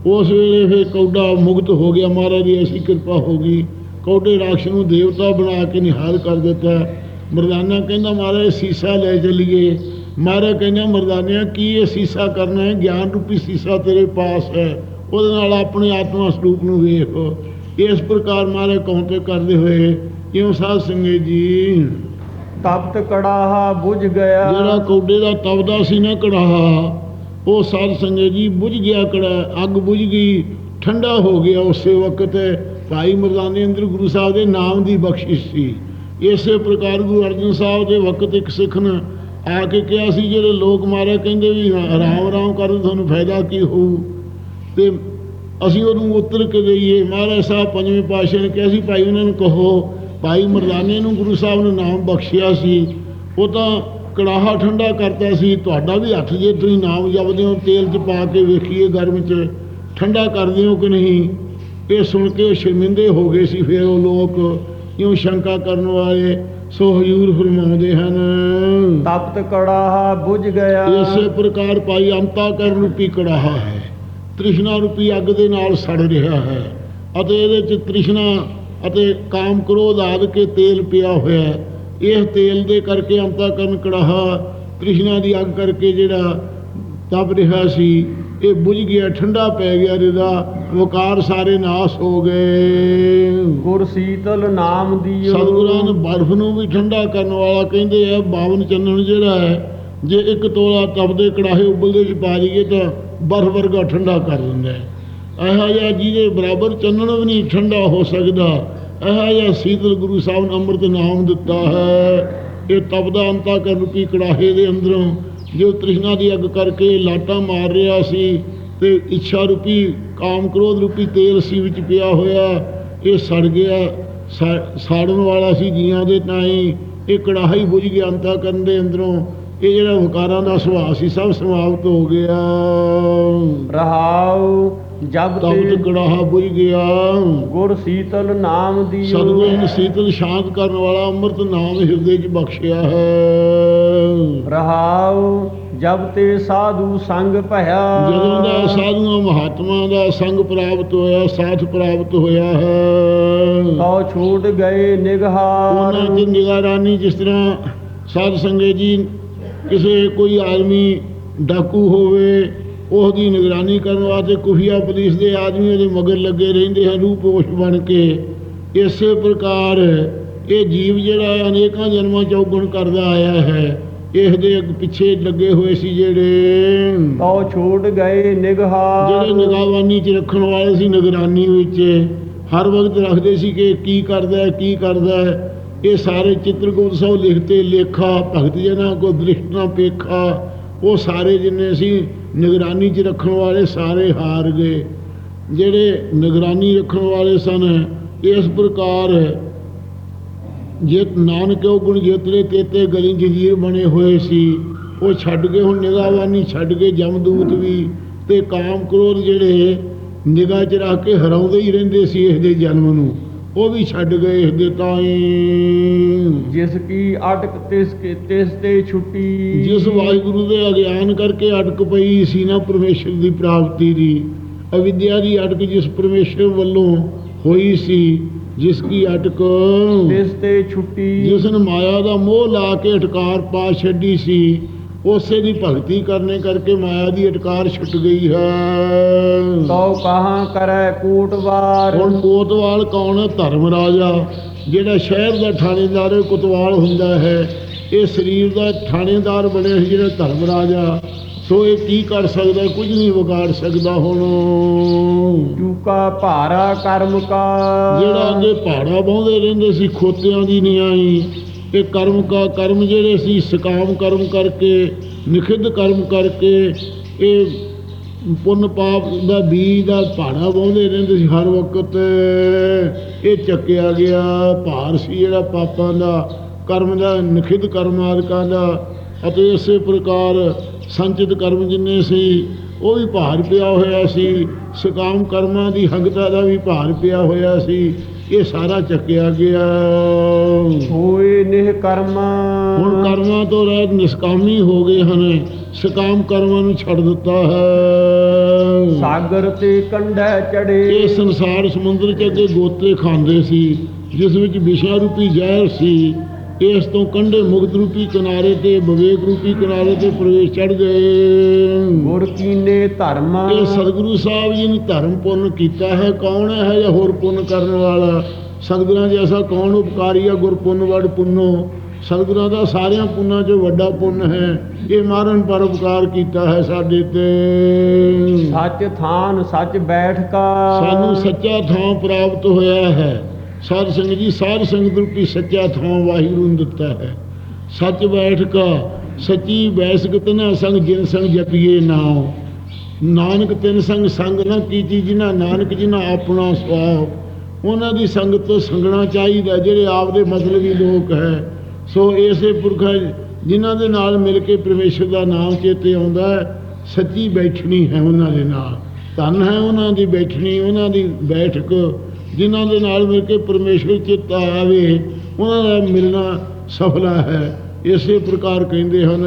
ਉਸ ਵੇਲੇ ਫਿਰ ਕੌਡਾ ਮੁਕਤ ਹੋ ਗਿਆ ਮਹਾਰਾਜ ਦੀ ਐਸੀ ਕਿਰਪਾ ਹੋ ਗਈ। ਕੌਡੇ ਰਾਖਸ਼ ਨੂੰ ਦੇਵਤਾ ਬਣਾ ਕੇ ਨਿਹਾਲ ਕਰ ਦਿੱਤਾ। ਮਰਦਾਨਾ ਕਹਿੰਦਾ ਮਹਾਰਾਜ ਸੀਸਾ ਲੈ ਚੱਲੀਏ। ਮਹਾਰਾਜ ਕਹਿੰਦਾ ਮਰਦਾਨਿਆ ਕੀ ਇਹ ਸੀਸਾ ਕਰਨਾ ਹੈ? ਗਿਆਨ ਰੂਪੀ ਸੀਸਾ ਤੇਰੇ ਪਾਸ ਹੈ। ਉਹਦੇ ਨਾਲ ਆਪਣੇ ਆਤਮਾ ਸਰੂਪ ਨੂੰ ਵੇਖ। ਇਸ ਪ੍ਰਕਾਰ ਮਹਾਰਾਜ ਕੌਂਤੇ ਕਰਦੇ ਹੋਏ ਕਿਉਂ ਸਾਧ ਸੰਗਤ ਜੀ? ਤਪਤ ਕੜਾਹਾ ਬੁਝ ਗਿਆ। ਜਿਹੜਾ ਕੌਡੇ ਦਾ ਤਵਦਾ ਸੀ ਨਾ ਕੜਾਹਾ ਉਹ ਸਾਧ ਸੰਗਤ ਜੀ ਬੁਝ ਗਿਆ ਕੜਾ, ਅੱਗ ਬੁਝ ਗਈ, ਠੰਡਾ ਹੋ ਗਿਆ ਉਸੇ ਵਕਤ। ਭਾਈ ਮਰਦਾਨੇ ਅੰਦਰ ਗੁਰੂ ਸਾਹਿਬ ਦੇ ਨਾਮ ਦੀ ਬਖਸ਼ਿਸ਼ ਸੀ। ਇਸੇ ਪ੍ਰਕਾਰ ਗੁਰੂ ਅਰਜਨ ਸਾਹਿਬ ਦੇ ਵਕਤ ਇੱਕ ਸਿੱਖ ਨੇ ਆ ਕੇ ਕਿਹਾ ਸੀ, ਜਿਹੜੇ ਲੋਕ ਮਾਰੇ ਕਹਿੰਦੇ ਵੀ ਆਰਾਮ ਆਰਾਮ ਕਰਨ ਤੁਹਾਨੂੰ ਫਾਇਦਾ ਕੀ ਹੋਊ? ਤੇ ਅਸੀਂ ਉਹਨੂੰ ਉੱਤਰ ਕੇ ਦਈਏ। ਮਹਾਰਾਜ ਸਾਹਿਬ ਪੰਜਵੇਂ ਪਾਤਸ਼ਾਹ ਨੇ ਕਿਹਾ ਸੀ, ਭਾਈ ਉਹਨਾਂ ਨੂੰ ਕਹੋ, ਭਾਈ ਮਰਦਾਨੇ ਨੂੰ ਗੁਰੂ ਸਾਹਿਬ ਨੇ ਨਾਮ ਬਖਸ਼ਿਆ ਸੀ। ਉਹ ਤਾਂ ਕੜਾਹਾ ਠੰਡਾ ਕਰਦਾ ਸੀ ਤੁਹਾਡਾ ਵੀ ਹੱਥ ਜੇ ਤੁਸੀਂ ਨਾਮ ਜਪਦੇ ਹੋ ਤੇਲ 'ਚ ਪਾ ਕੇ ਵੇਖੀਏ ਗਰਮ 'ਚ ਠੰਡਾ ਕਰਦੇ ਹੋ ਕਿ ਨਹੀਂ? ਇਹ ਸੁਣ ਕੇ ਉਹ ਸ਼ਰਮਿੰਦੇ ਹੋ ਗਏ ਸੀ ਫਿਰ ਉਹ ਲੋਕ ਕਿਉਂ ਸ਼ੰਕਾ ਕਰਨ ਵਾਲੇ ਸੋ ਹਜੂਰ ਫਰਮਾਉਂਦੇ ਹਨ। ਤਪਤ ਕੜਾਹਾ ਬੁਝ ਗਿਆ। ਇਸੇ ਪ੍ਰਕਾਰ ਭਾਈ ਅੰਤਾ ਕਰਨ ਰੂਪੀ ਕੜਾਹਾ ਹੈ। ਤ੍ਰਿਸ਼ਨਾ ਰੂਪੀ ਅੱਗ ਦੇ ਨਾਲ ਸੜ ਰਿਹਾ ਹੈ ਅਤੇ ਇਹਦੇ ਚ ਤ੍ਰਿਸ਼ਨਾ ਅਤੇ ਕਾਮ ਕ੍ਰੋਧ ਆਦਿ ਕੇ ਤੇਲ ਪਿਆ ਹੋਇਆ ਹੈ। ਇਹ ਤੇਲ ਦੇ ਕਰਕੇ ਅੰਤਾ ਕਰਨ ਕੜਾਹਾ ਤ੍ਰਿਸ਼ਨਾ ਦੀ ਅੱਗ ਕਰਕੇ ਜਿਹੜਾ ਤਪ ਰਿਹਾ ਸੀ ਇਹ ਬੁਝ ਗਿਆ ਠੰਡਾ ਪੈ ਗਿਆ ਇਹਦਾ ਵਕਾਰ ਸਾਰੇ ਨਾਸ ਹੋ ਗਏ। ਗੁਰ ਸੀਤਲ ਨਾਮ ਦੀਓ। ਸਤਿਗੁਰਾਂ ਨੇ ਬਰਫ਼ ਨੂੰ ਵੀ ਠੰਡਾ ਕਰਨ ਵਾਲਾ ਕਹਿੰਦੇ ਆ ਬਾਵਨ ਚੰਨਣ ਜਿਹੜਾ ਹੈ ਜੇ ਇੱਕ ਤੋਲਾ ਤਪਦੇ ਕੜਾਹੇ ਉਬਲਦੇ ਚ ਪਾ ਦਈਏ ਤਾਂ ਬਰਫ਼ ਵਰਗਾ ਠੰਡਾ ਕਰ ਦਿੰਦਾ ਹੈ। ਇਹੋ ਜਿਹਾ ਜਿਹਦੇ ਬਰਾਬਰ ਚੰਨਣ ਵੀ ਨਹੀਂ ਠੰਡਾ ਹੋ ਸਕਦਾ ਇਹੋ ਜਿਹਾ ਸੀਤਲ ਗੁਰੂ ਸਾਹਿਬ ਨੇ ਅੰਮ੍ਰਿਤ ਨਾਮ ਦਿੱਤਾ ਹੈ। ਇਹ ਤਪਦਾ ਅੰਤਾ ਕਰ ਰੂਪੀ ਕੜਾਹੇ ਦੇ ਅੰਦਰੋਂ। ਜੋ ਤ੍ਰਿਸ਼ਨਾ ਦੀ ਅੱਗ ਕਰਕੇ ਲਾਟਾਂ ਮਾਰ ਰਿਹਾ ਸੀ ਤੇ ਇੱਛਾ ਰੂਪੀ, ਕਾਮ ਕ੍ਰੋਧ ਰੂਪੀ ਤੇਲ ਸੀ ਵਿੱਚ ਪਿਆ ਹੋਇਆ, ਇਹ ਸੜ ਗਿਆ। ਸਾੜਨ ਵਾਲਾ ਸੀ ਜੀਆਂ ਦੇ ਤਾਈ। ਇਹ ਕੜਾਹਾ ਹੀ ਬੁਝ ਗਿਆ ਅੰਤਾ ਕਰਨ ਦੇ ਅੰਦਰੋਂ। ਇਹ ਜਿਹੜਾ ਵਿਕਾਰਾਂ ਦਾ ਸੁਭਾਅ ਸੀ, ਸਭ ਸਮਾਪਤ ਹੋ ਗਿਆ। ਰਹਾਉ ਜਬ ਤਬ ਤੇ ਤੇ ਕੜਾਹਾ ਬੁਝ ਗਿਆ। ਗੁਰ ਸੀਤਲ ਨਾਮ ਦੀਓ ਸਤਿਗੁਰੂ ਸੀਤਲ ਸ਼ਾਂਤ ਕਰਨ ਵਾਲਾ ਅੰਮ੍ਰਿਤ ਨਾਮ ਹਿਰਦੇ 'ਚ ਬਖਸ਼ਿਆ ਹੈ। ਰਹਾਉ ਜਬ ਤੇ ਸਾਧੂ ਸੰਗ ਭਇਆ। ਜਦੋਂ ਦਾ ਸਾਧੂਆਂ ਮਹਾਤਮਾ ਦਾ ਸੰਗ ਪ੍ਰਾਪਤ ਹੋਇਆ ਸਾਥ ਪ੍ਰਾਪਤ ਹੋਇਆ ਹੈ। ਤਉ ਛੂਟ ਗਏ ਨਿਗਹਾਰ। ਉਹਨਾਂ ਦੀ ਨਿਗਰਾਨੀ ਜਿਸ ਤਰ੍ਹਾਂ ਸਾਧ ਸੰਗਤ ਜੀ ਕਿਸੇ ਕੋਈ ਆਦਮੀ ਡਾਕੂ ਹੋਵੇ ਉਹਦੀ ਨਿਗਰਾਨੀ ਕਰਨ ਵਾਸਤੇ ਖੁਫੀਆ ਪੁਲਿਸ ਦੇ ਆਦਮੀ ਉਹਦੇ ਮਗਰ ਲੱਗੇ ਰਹਿੰਦੇ ਹਨ ਰੂਪੋਸ਼ ਬਣ ਕੇ। ਇਸੇ ਪ੍ਰਕਾਰ ਇਹ ਜੀਵ ਜਿਹੜਾ ਹੈ ਅਨੇਕਾਂ ਜਨਮਾਂ ਚ ਔਗਣ ਕਰਦਾ ਆਇਆ ਹੈ। ਇਸ ਦੇ ਪਿੱਛੇ ਲੱਗੇ ਹੋਏ ਸੀ ਜਿਹੜੇ ਤਉ ਛੂਟ ਗਏ ਨਿਗਹਾਰ। ਜਿਹੜੇ ਨਿਗਾਹਵਾਨੀ ਚ ਰੱਖਣ ਵਾਲੇ ਸੀ ਨਿਗਰਾਨੀ ਵਿੱਚ। ਹਰ ਵਕਤ ਰੱਖਦੇ ਸੀ ਕਿ ਕੀ ਕਰਦਾ ਹੈ ਕੀ ਕਰਦਾ ਹੈ। ਇਹ ਸਾਰੇ ਚਿੱਤਰਗੁਪਤ ਸਭ ਲਿਖਤੇ ਲੇਖਾ ਭਗਤ ਜਨਾਂ ਕੋ ਦ੍ਰਿਸ਼ਟਨਾ ਪੇਖਾ ਉਹ ਸਾਰੇ ਜਿੰਨੇ ਸੀ ਨਿਗਰਾਨੀ ਚ ਰੱਖਣ ਵਾਲੇ ਸਾਰੇ ਹਾਰ ਗਏ। ਜਿਹੜੇ ਨਿਗਰਾਨੀ ਰੱਖਣ ਵਾਲੇ ਸਨ, ਇਸ ਪ੍ਰਕਾਰ ਜੇ ਨਾਨਕ ਗੁਣ ਜੇਤਰੇ ਤੇਤੇ ਗਲੀ ਜੰਜੀਰ ਬਣੇ ਹੋਏ ਸੀ। ਉਹ ਛੱਡ ਕੇ ਹੁਣ ਨਿਗਾਹਵਾਨੀ ਛੱਡ ਕੇ ਜਮਦੂਤ ਵੀ ਤੇ ਕਾਮ ਕ੍ਰੋਧ ਜਿਹੜੇ ਨਿਗਾਹ 'ਚ ਰੱਖ ਕੇ ਹਰਾਉਂਦੇ ਹੀ ਰਹਿੰਦੇ ਸੀ ਇਸ ਦੇ ਜਨਮ ਨੂੰ। ਉਹ ਵੀ ਛੱਡ ਗਏ ਇਸ ਦੇ ਤਾਈ। ਜਿਸ ਕੀ ਅਟਕ ਤਿਸ ਕੇ ਤਿਸ ਤੇ ਛੁੱਟੀ। ਜਿਸ ਵਾਹਿਗੁਰੂ ਦੇ ਅਗਿਆਨ ਕਰਕੇ ਅਟਕ ਪਈ ਸੀ ਨਾ ਪਰਮੇਸ਼ਰ ਦੀ ਪ੍ਰਾਪਤੀ ਦੀ ਅਵਿਦਿਆ ਦੀ ਅਟਕ ਜਿਸ ਪਰਮੇਸ਼ਰ ਵੱਲੋਂ ਹੋਈ ਸੀ ਜਿਸ ਕੀ ਅਟਕ ਤਿਸ ਤੇ ਛੁੱਟੀ। ਜਿਸ ਨੇ ਮਾਇਆ ਦਾ ਮੋਹ ਲਾ ਕੇ ਅਟਕਾਰ ਪਾ ਛੱਡੀ ਸੀ ਉਸੇ ਦੀ ਭਗਤੀ ਕਰਨੇ ਕਰਕੇ ਮਾਇਆ ਦੀ ਅਟਕਾਰ ਛੁੱਟ ਗਈ ਹੈ। ਤਉ ਕਹਾਂ ਕਰੈ ਕੂਟਵਾਰ ਹੁਣ ਕੋਤਵਾਲ ਕੌਣ ਹੈ? ਧਰਮ ਰਾਜਾ। ਜਿਹੜਾ ਸ਼ਹਿਰ ਦਾ ਥਾਣੇਦਾਰ ਹੈ, ਕੋਤਵਾਲ ਹੁੰਦਾ ਹੈ। ਇਹ ਸਰੀਰ ਦਾ ਥਾਣੇਦਾਰ ਬਣਿਆ ਸੀ ਜਿਹੜਾ ਧਰਮ ਰਾਜਾ। ਸੋ ਇਹ ਕੀ ਕਰ ਸਕਦਾ ਕੁਝ ਨਹੀਂ ਵਿਗਾੜ ਸਕਦਾ ਹੁਣ। ਚੂਕਾ ਭਾਰਾ ਕਰਮ ਕਾ। ਜਿਹੜਾ ਅੱਗੇ ਪਹਾੜਾ ਬਾਉਂਦੇ ਰਹਿੰਦੇ ਸੀ ਖੋਤਿਆਂ ਦੀ ਨਿਆਈ। ਇਹ ਕਰਮ ਕਾ ਕਰਮ ਜਿਹੜੇ ਸੀ, ਸਕਾਮ ਕਰਮ ਕਰਕੇ, ਨਿਖਿਧ ਕਰਮ ਕਰਕੇ, ਇਹ ਪੁੰਨ ਪਾਪ ਦਾ ਬੀਜ ਦਾ ਪਹਾੜਾ ਬਾਉਂਦੇ ਰਹਿੰਦੇ ਸੀ ਹਰ ਵਕਤ। ਇਹ ਚੱਕਿਆ ਗਿਆ ਭਾਰ ਸੀ ਜਿਹੜਾ ਪਾਪਾਂ ਦਾ, ਕਰਮ ਦਾ, ਨਿਖਿਧ ਕਰਮ ਆਦਿਕਾਂ ਦਾ, ਅਤੇ ਇਸੇ ਪ੍ਰਕਾਰ ਸੰਚਿਤ ਕਰਮ ਜਿੰਨੇ ਸੀ, ਉਹ ਵੀ ਭਾਰ ਪਿਆ ਹੋਇਆ ਸੀ। ਸਕਾਮ ਕਰਮਾਂ ਦੀ ਹੰਗਤਾ ਦਾ ਵੀ ਭਾਰ ਪਿਆ ਹੋਇਆ ਸੀ। ਇਹ ਸਾਰਾ ਚੱਕਿਆ ਗਿਆ। ਹੋਏ ਨਿਹ ਕਰਮ। ਹੁਣ ਕਰਮਾਂ ਤੋਂ ਰਹਿਤ ਨਿਸਕਾਮੀ ਹੋ ਗਏ ਹਨ। ਸਕਾਮ ਕਰਮਾਂ ਨੂੰ ਛੱਡ ਦਿੱਤਾ ਹੈ। ਸਾਗਰ ਤੇ ਕੰਢੈ ਇਹ ਚੜੇ ਸੰਸਾਰ ਸਮੁੰਦਰ ਚ ਅੱਗੇ ਗੋਤੇ ਖਾਂਦੇ ਸੀ ਜਿਸ ਵਿੱਚ ਵਿਸ਼ਾ ਰੂਪੀ ਜ਼ਹਿਰ ਸੀ। ਇਸ ਤੋਂ ਕੰਢੇ ਮੁਕਤ ਰੂਪੀ ਕਿਨਾਰੇ ਤੇ ਵਿਵੇਕ ਰੂਪੀ ਕਿਨਾਰੇ ਤੇ ਪ੍ਰਵੇਸ਼ ਚੜ ਗਏ। ਗੁਰ ਕੀਨੇ ਧਰਮ ਇਹ ਸਤਿਗੁਰੂ ਸਾਹਿਬ ਜੀ ਨੇ ਧਰਮ ਪੁੰਨ ਕੀਤਾ ਹੈ। ਕੌਣ ਹੈ ਜਾਂ ਹੋਰ ਪੁੰਨ ਕਰਨ ਵਾਲਾ? ਸਤਿਗੁਰਾਂ ਜੈਸਾ ਕੌਣ ਉਪਕਾਰੀ ਹੈ ਗੁਰ ਪੁੰਨ ਵੜ ਪੁੰਨੋ? ਸਤਿਗੁਰਾਂ ਦਾ ਸਾਰਿਆਂ ਪੁੰਨਾਂ 'ਚੋਂ ਵੱਡਾ ਪੁੰਨ ਹੈ। ਇਹ ਮਾਰਨ ਪਰ ਉਪਕਾਰ ਕੀਤਾ ਹੈ ਸਾਡੇ ਤੇ। ਸੱਚ ਥਾਨ ਸੱਚ ਬੈਠ ਕਾ ਸਾਨੂੰ ਸੱਚਾ ਥਾਂ ਪ੍ਰਾਪਤ ਹੋਇਆ ਹੈ। ਸਾਧ ਸੰਗਤ ਜੀ, ਸਾਧ ਸੰਗਤ ਰੂਪੀ ਸੱਚਾ ਥਾਂ ਵਾਹਿਗੁਰੂ ਨੇ ਦਿੱਤਾ ਹੈ। ਸੱਚ ਬੈਠ ਕਾ, ਸੱਚੀ ਬੈਸਕਤ ਨਾ ਸੰਗ ਜਿਨ ਸੰਗ ਜਪੀਏ ਨਾਉ। ਨਾਨਕ ਤਿਨ ਸੰਗ ਸੰਗ ਨਾ ਕੀਤੀ ਜਿਨਾ ਨਾਨਕ ਜਿਨਾ ਆਪਣਾ ਸੁਆਹ ਉਹਨਾਂ ਦੀ ਸੰਗਤ ਤੋਂ ਸੰਗਣਾ ਚਾਹੀਦਾ ਜਿਹੜੇ ਆਪਦੇ ਮਤਲਬੀ ਲੋਕ ਹੈ। ਸੋ ਇਸੇ ਪੁਰਖਾਂ ਜਿਨ੍ਹਾਂ ਦੇ ਨਾਲ ਮਿਲ ਕੇ ਪਰਮੇਸ਼ਰ ਦਾ ਨਾਮ ਚੇਤੇ ਆਉਂਦਾ ਹੈ, ਸੱਚੀ ਬੈਠਣੀ ਹੈ ਉਹਨਾਂ ਦੇ ਨਾਲ। ਧੰਨ ਹੈ ਉਹਨਾਂ ਦੀ ਬੈਠਣੀ, ਉਹਨਾਂ ਦੀ ਬੈਠਕ। ਜਿਨ੍ਹਾਂ ਦੇ ਨਾਲ ਮਿਲ ਕੇ ਪਰਮੇਸ਼ਰ ਚਿੱਤ ਆਵੇ ਉਹਨਾਂ ਦਾ ਮਿਲਣਾ ਸਫਲਾ ਹੈ। ਇਸੇ ਪ੍ਰਕਾਰ ਕਹਿੰਦੇ ਹਨ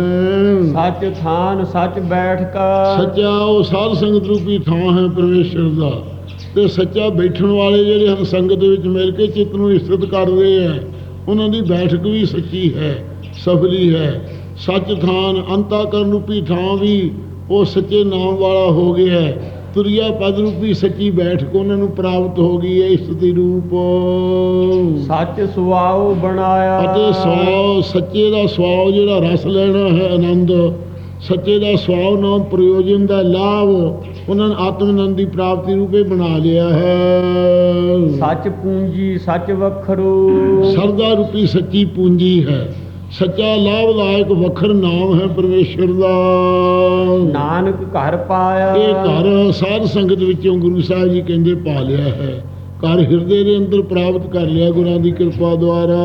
ਸੱਚ ਥਾਨ ਸੱਚ ਬੈਠ ਕਾ। ਸੱਚਾ ਉਹ ਸਾਧ ਸੰਗਤ ਰੂਪੀ ਥਾਂ ਹੈ ਪਰਮੇਸ਼ਰ ਦਾ। ਤੇ ਸੱਚਾ ਬੈਠਣ ਵਾਲੇ ਜਿਹੜੇ ਹਨ ਸੰਗਤ ਦੇ ਵਿੱਚ ਮਿਲ ਕੇ ਚਿੱਤ ਨੂੰ ਇਸਤਤ ਕਰਦੇ ਆ ਉਹਨਾਂ ਦੀ ਬੈਠਕ ਵੀ ਸੱਚੀ ਹੈ ਸਫਲੀ ਹੈ। ਸੱਚ ਥਾਨ ਅੰਤਾ ਕਰਨ ਰੂਪੀ ਥਾਂ ਵੀ ਉਹ ਸੱਚੇ ਨਾਮ ਵਾਲਾ ਹੋ ਗਿਆ ਹੈ। ਤੁਰਿਆ ਪਦ ਰੂਪੀ ਸੱਚੀ ਬੈਠਕ ਉਹਨਾਂ ਨੂੰ ਪ੍ਰਾਪਤ ਹੋ ਗਈ ਹੈ ਇਸਤਤੀ ਰੂਪ। ਸੱਚ ਸੁਆਉ ਬਣਾਇਆ। ਅਤੇ ਸਵਾਉ ਸੱਚੇ ਦਾ ਸਵਾਉ ਜਿਹੜਾ ਰਸ ਲੈਣਾ ਹੈ ਆਨੰਦ ਸੱਚੇ ਦਾ ਸਵਾਉ ਨਾਮ ਪ੍ਰਯੋਜਨ ਦਾ ਲਾਭ ਉਹਨਾਂ ਨੇ ਆਤਮ ਆਨੰਦ ਦੀ ਪ੍ਰਾਪਤੀ ਰੂਪੇ ਬਣਾ ਲਿਆ ਹੈ। ਸੱਚ ਪੂੰਜੀ ਸੱਚ ਵਖਰੂ। ਸਰਦਾ ਰੂਪੀ ਸੱਚੀ ਪੂੰਜੀ ਹੈ। ਸੱਚਾ ਲਾਭਦਾਇਕ ਵਖਰ ਨਾਮ ਹੈ ਪਰਮੇਸ਼ਰ ਦਾ। ਨਾਨਕ ਘਰ ਪਾਇਆ। ਇਹ ਘਰ ਸਾਧ ਸੰਗਤ ਵਿੱਚੋਂ ਗੁਰੂ ਸਾਹਿਬ ਜੀ ਕਹਿੰਦੇ ਪਾ ਲਿਆ ਹੈ। ਘਰ ਹਿਰਦੇ ਦੇ ਅੰਦਰ ਪ੍ਰਾਪਤ ਕਰ ਲਿਆ ਗੁਰਾਂ ਦੀ ਕਿਰਪਾ ਦੁਆਰਾ।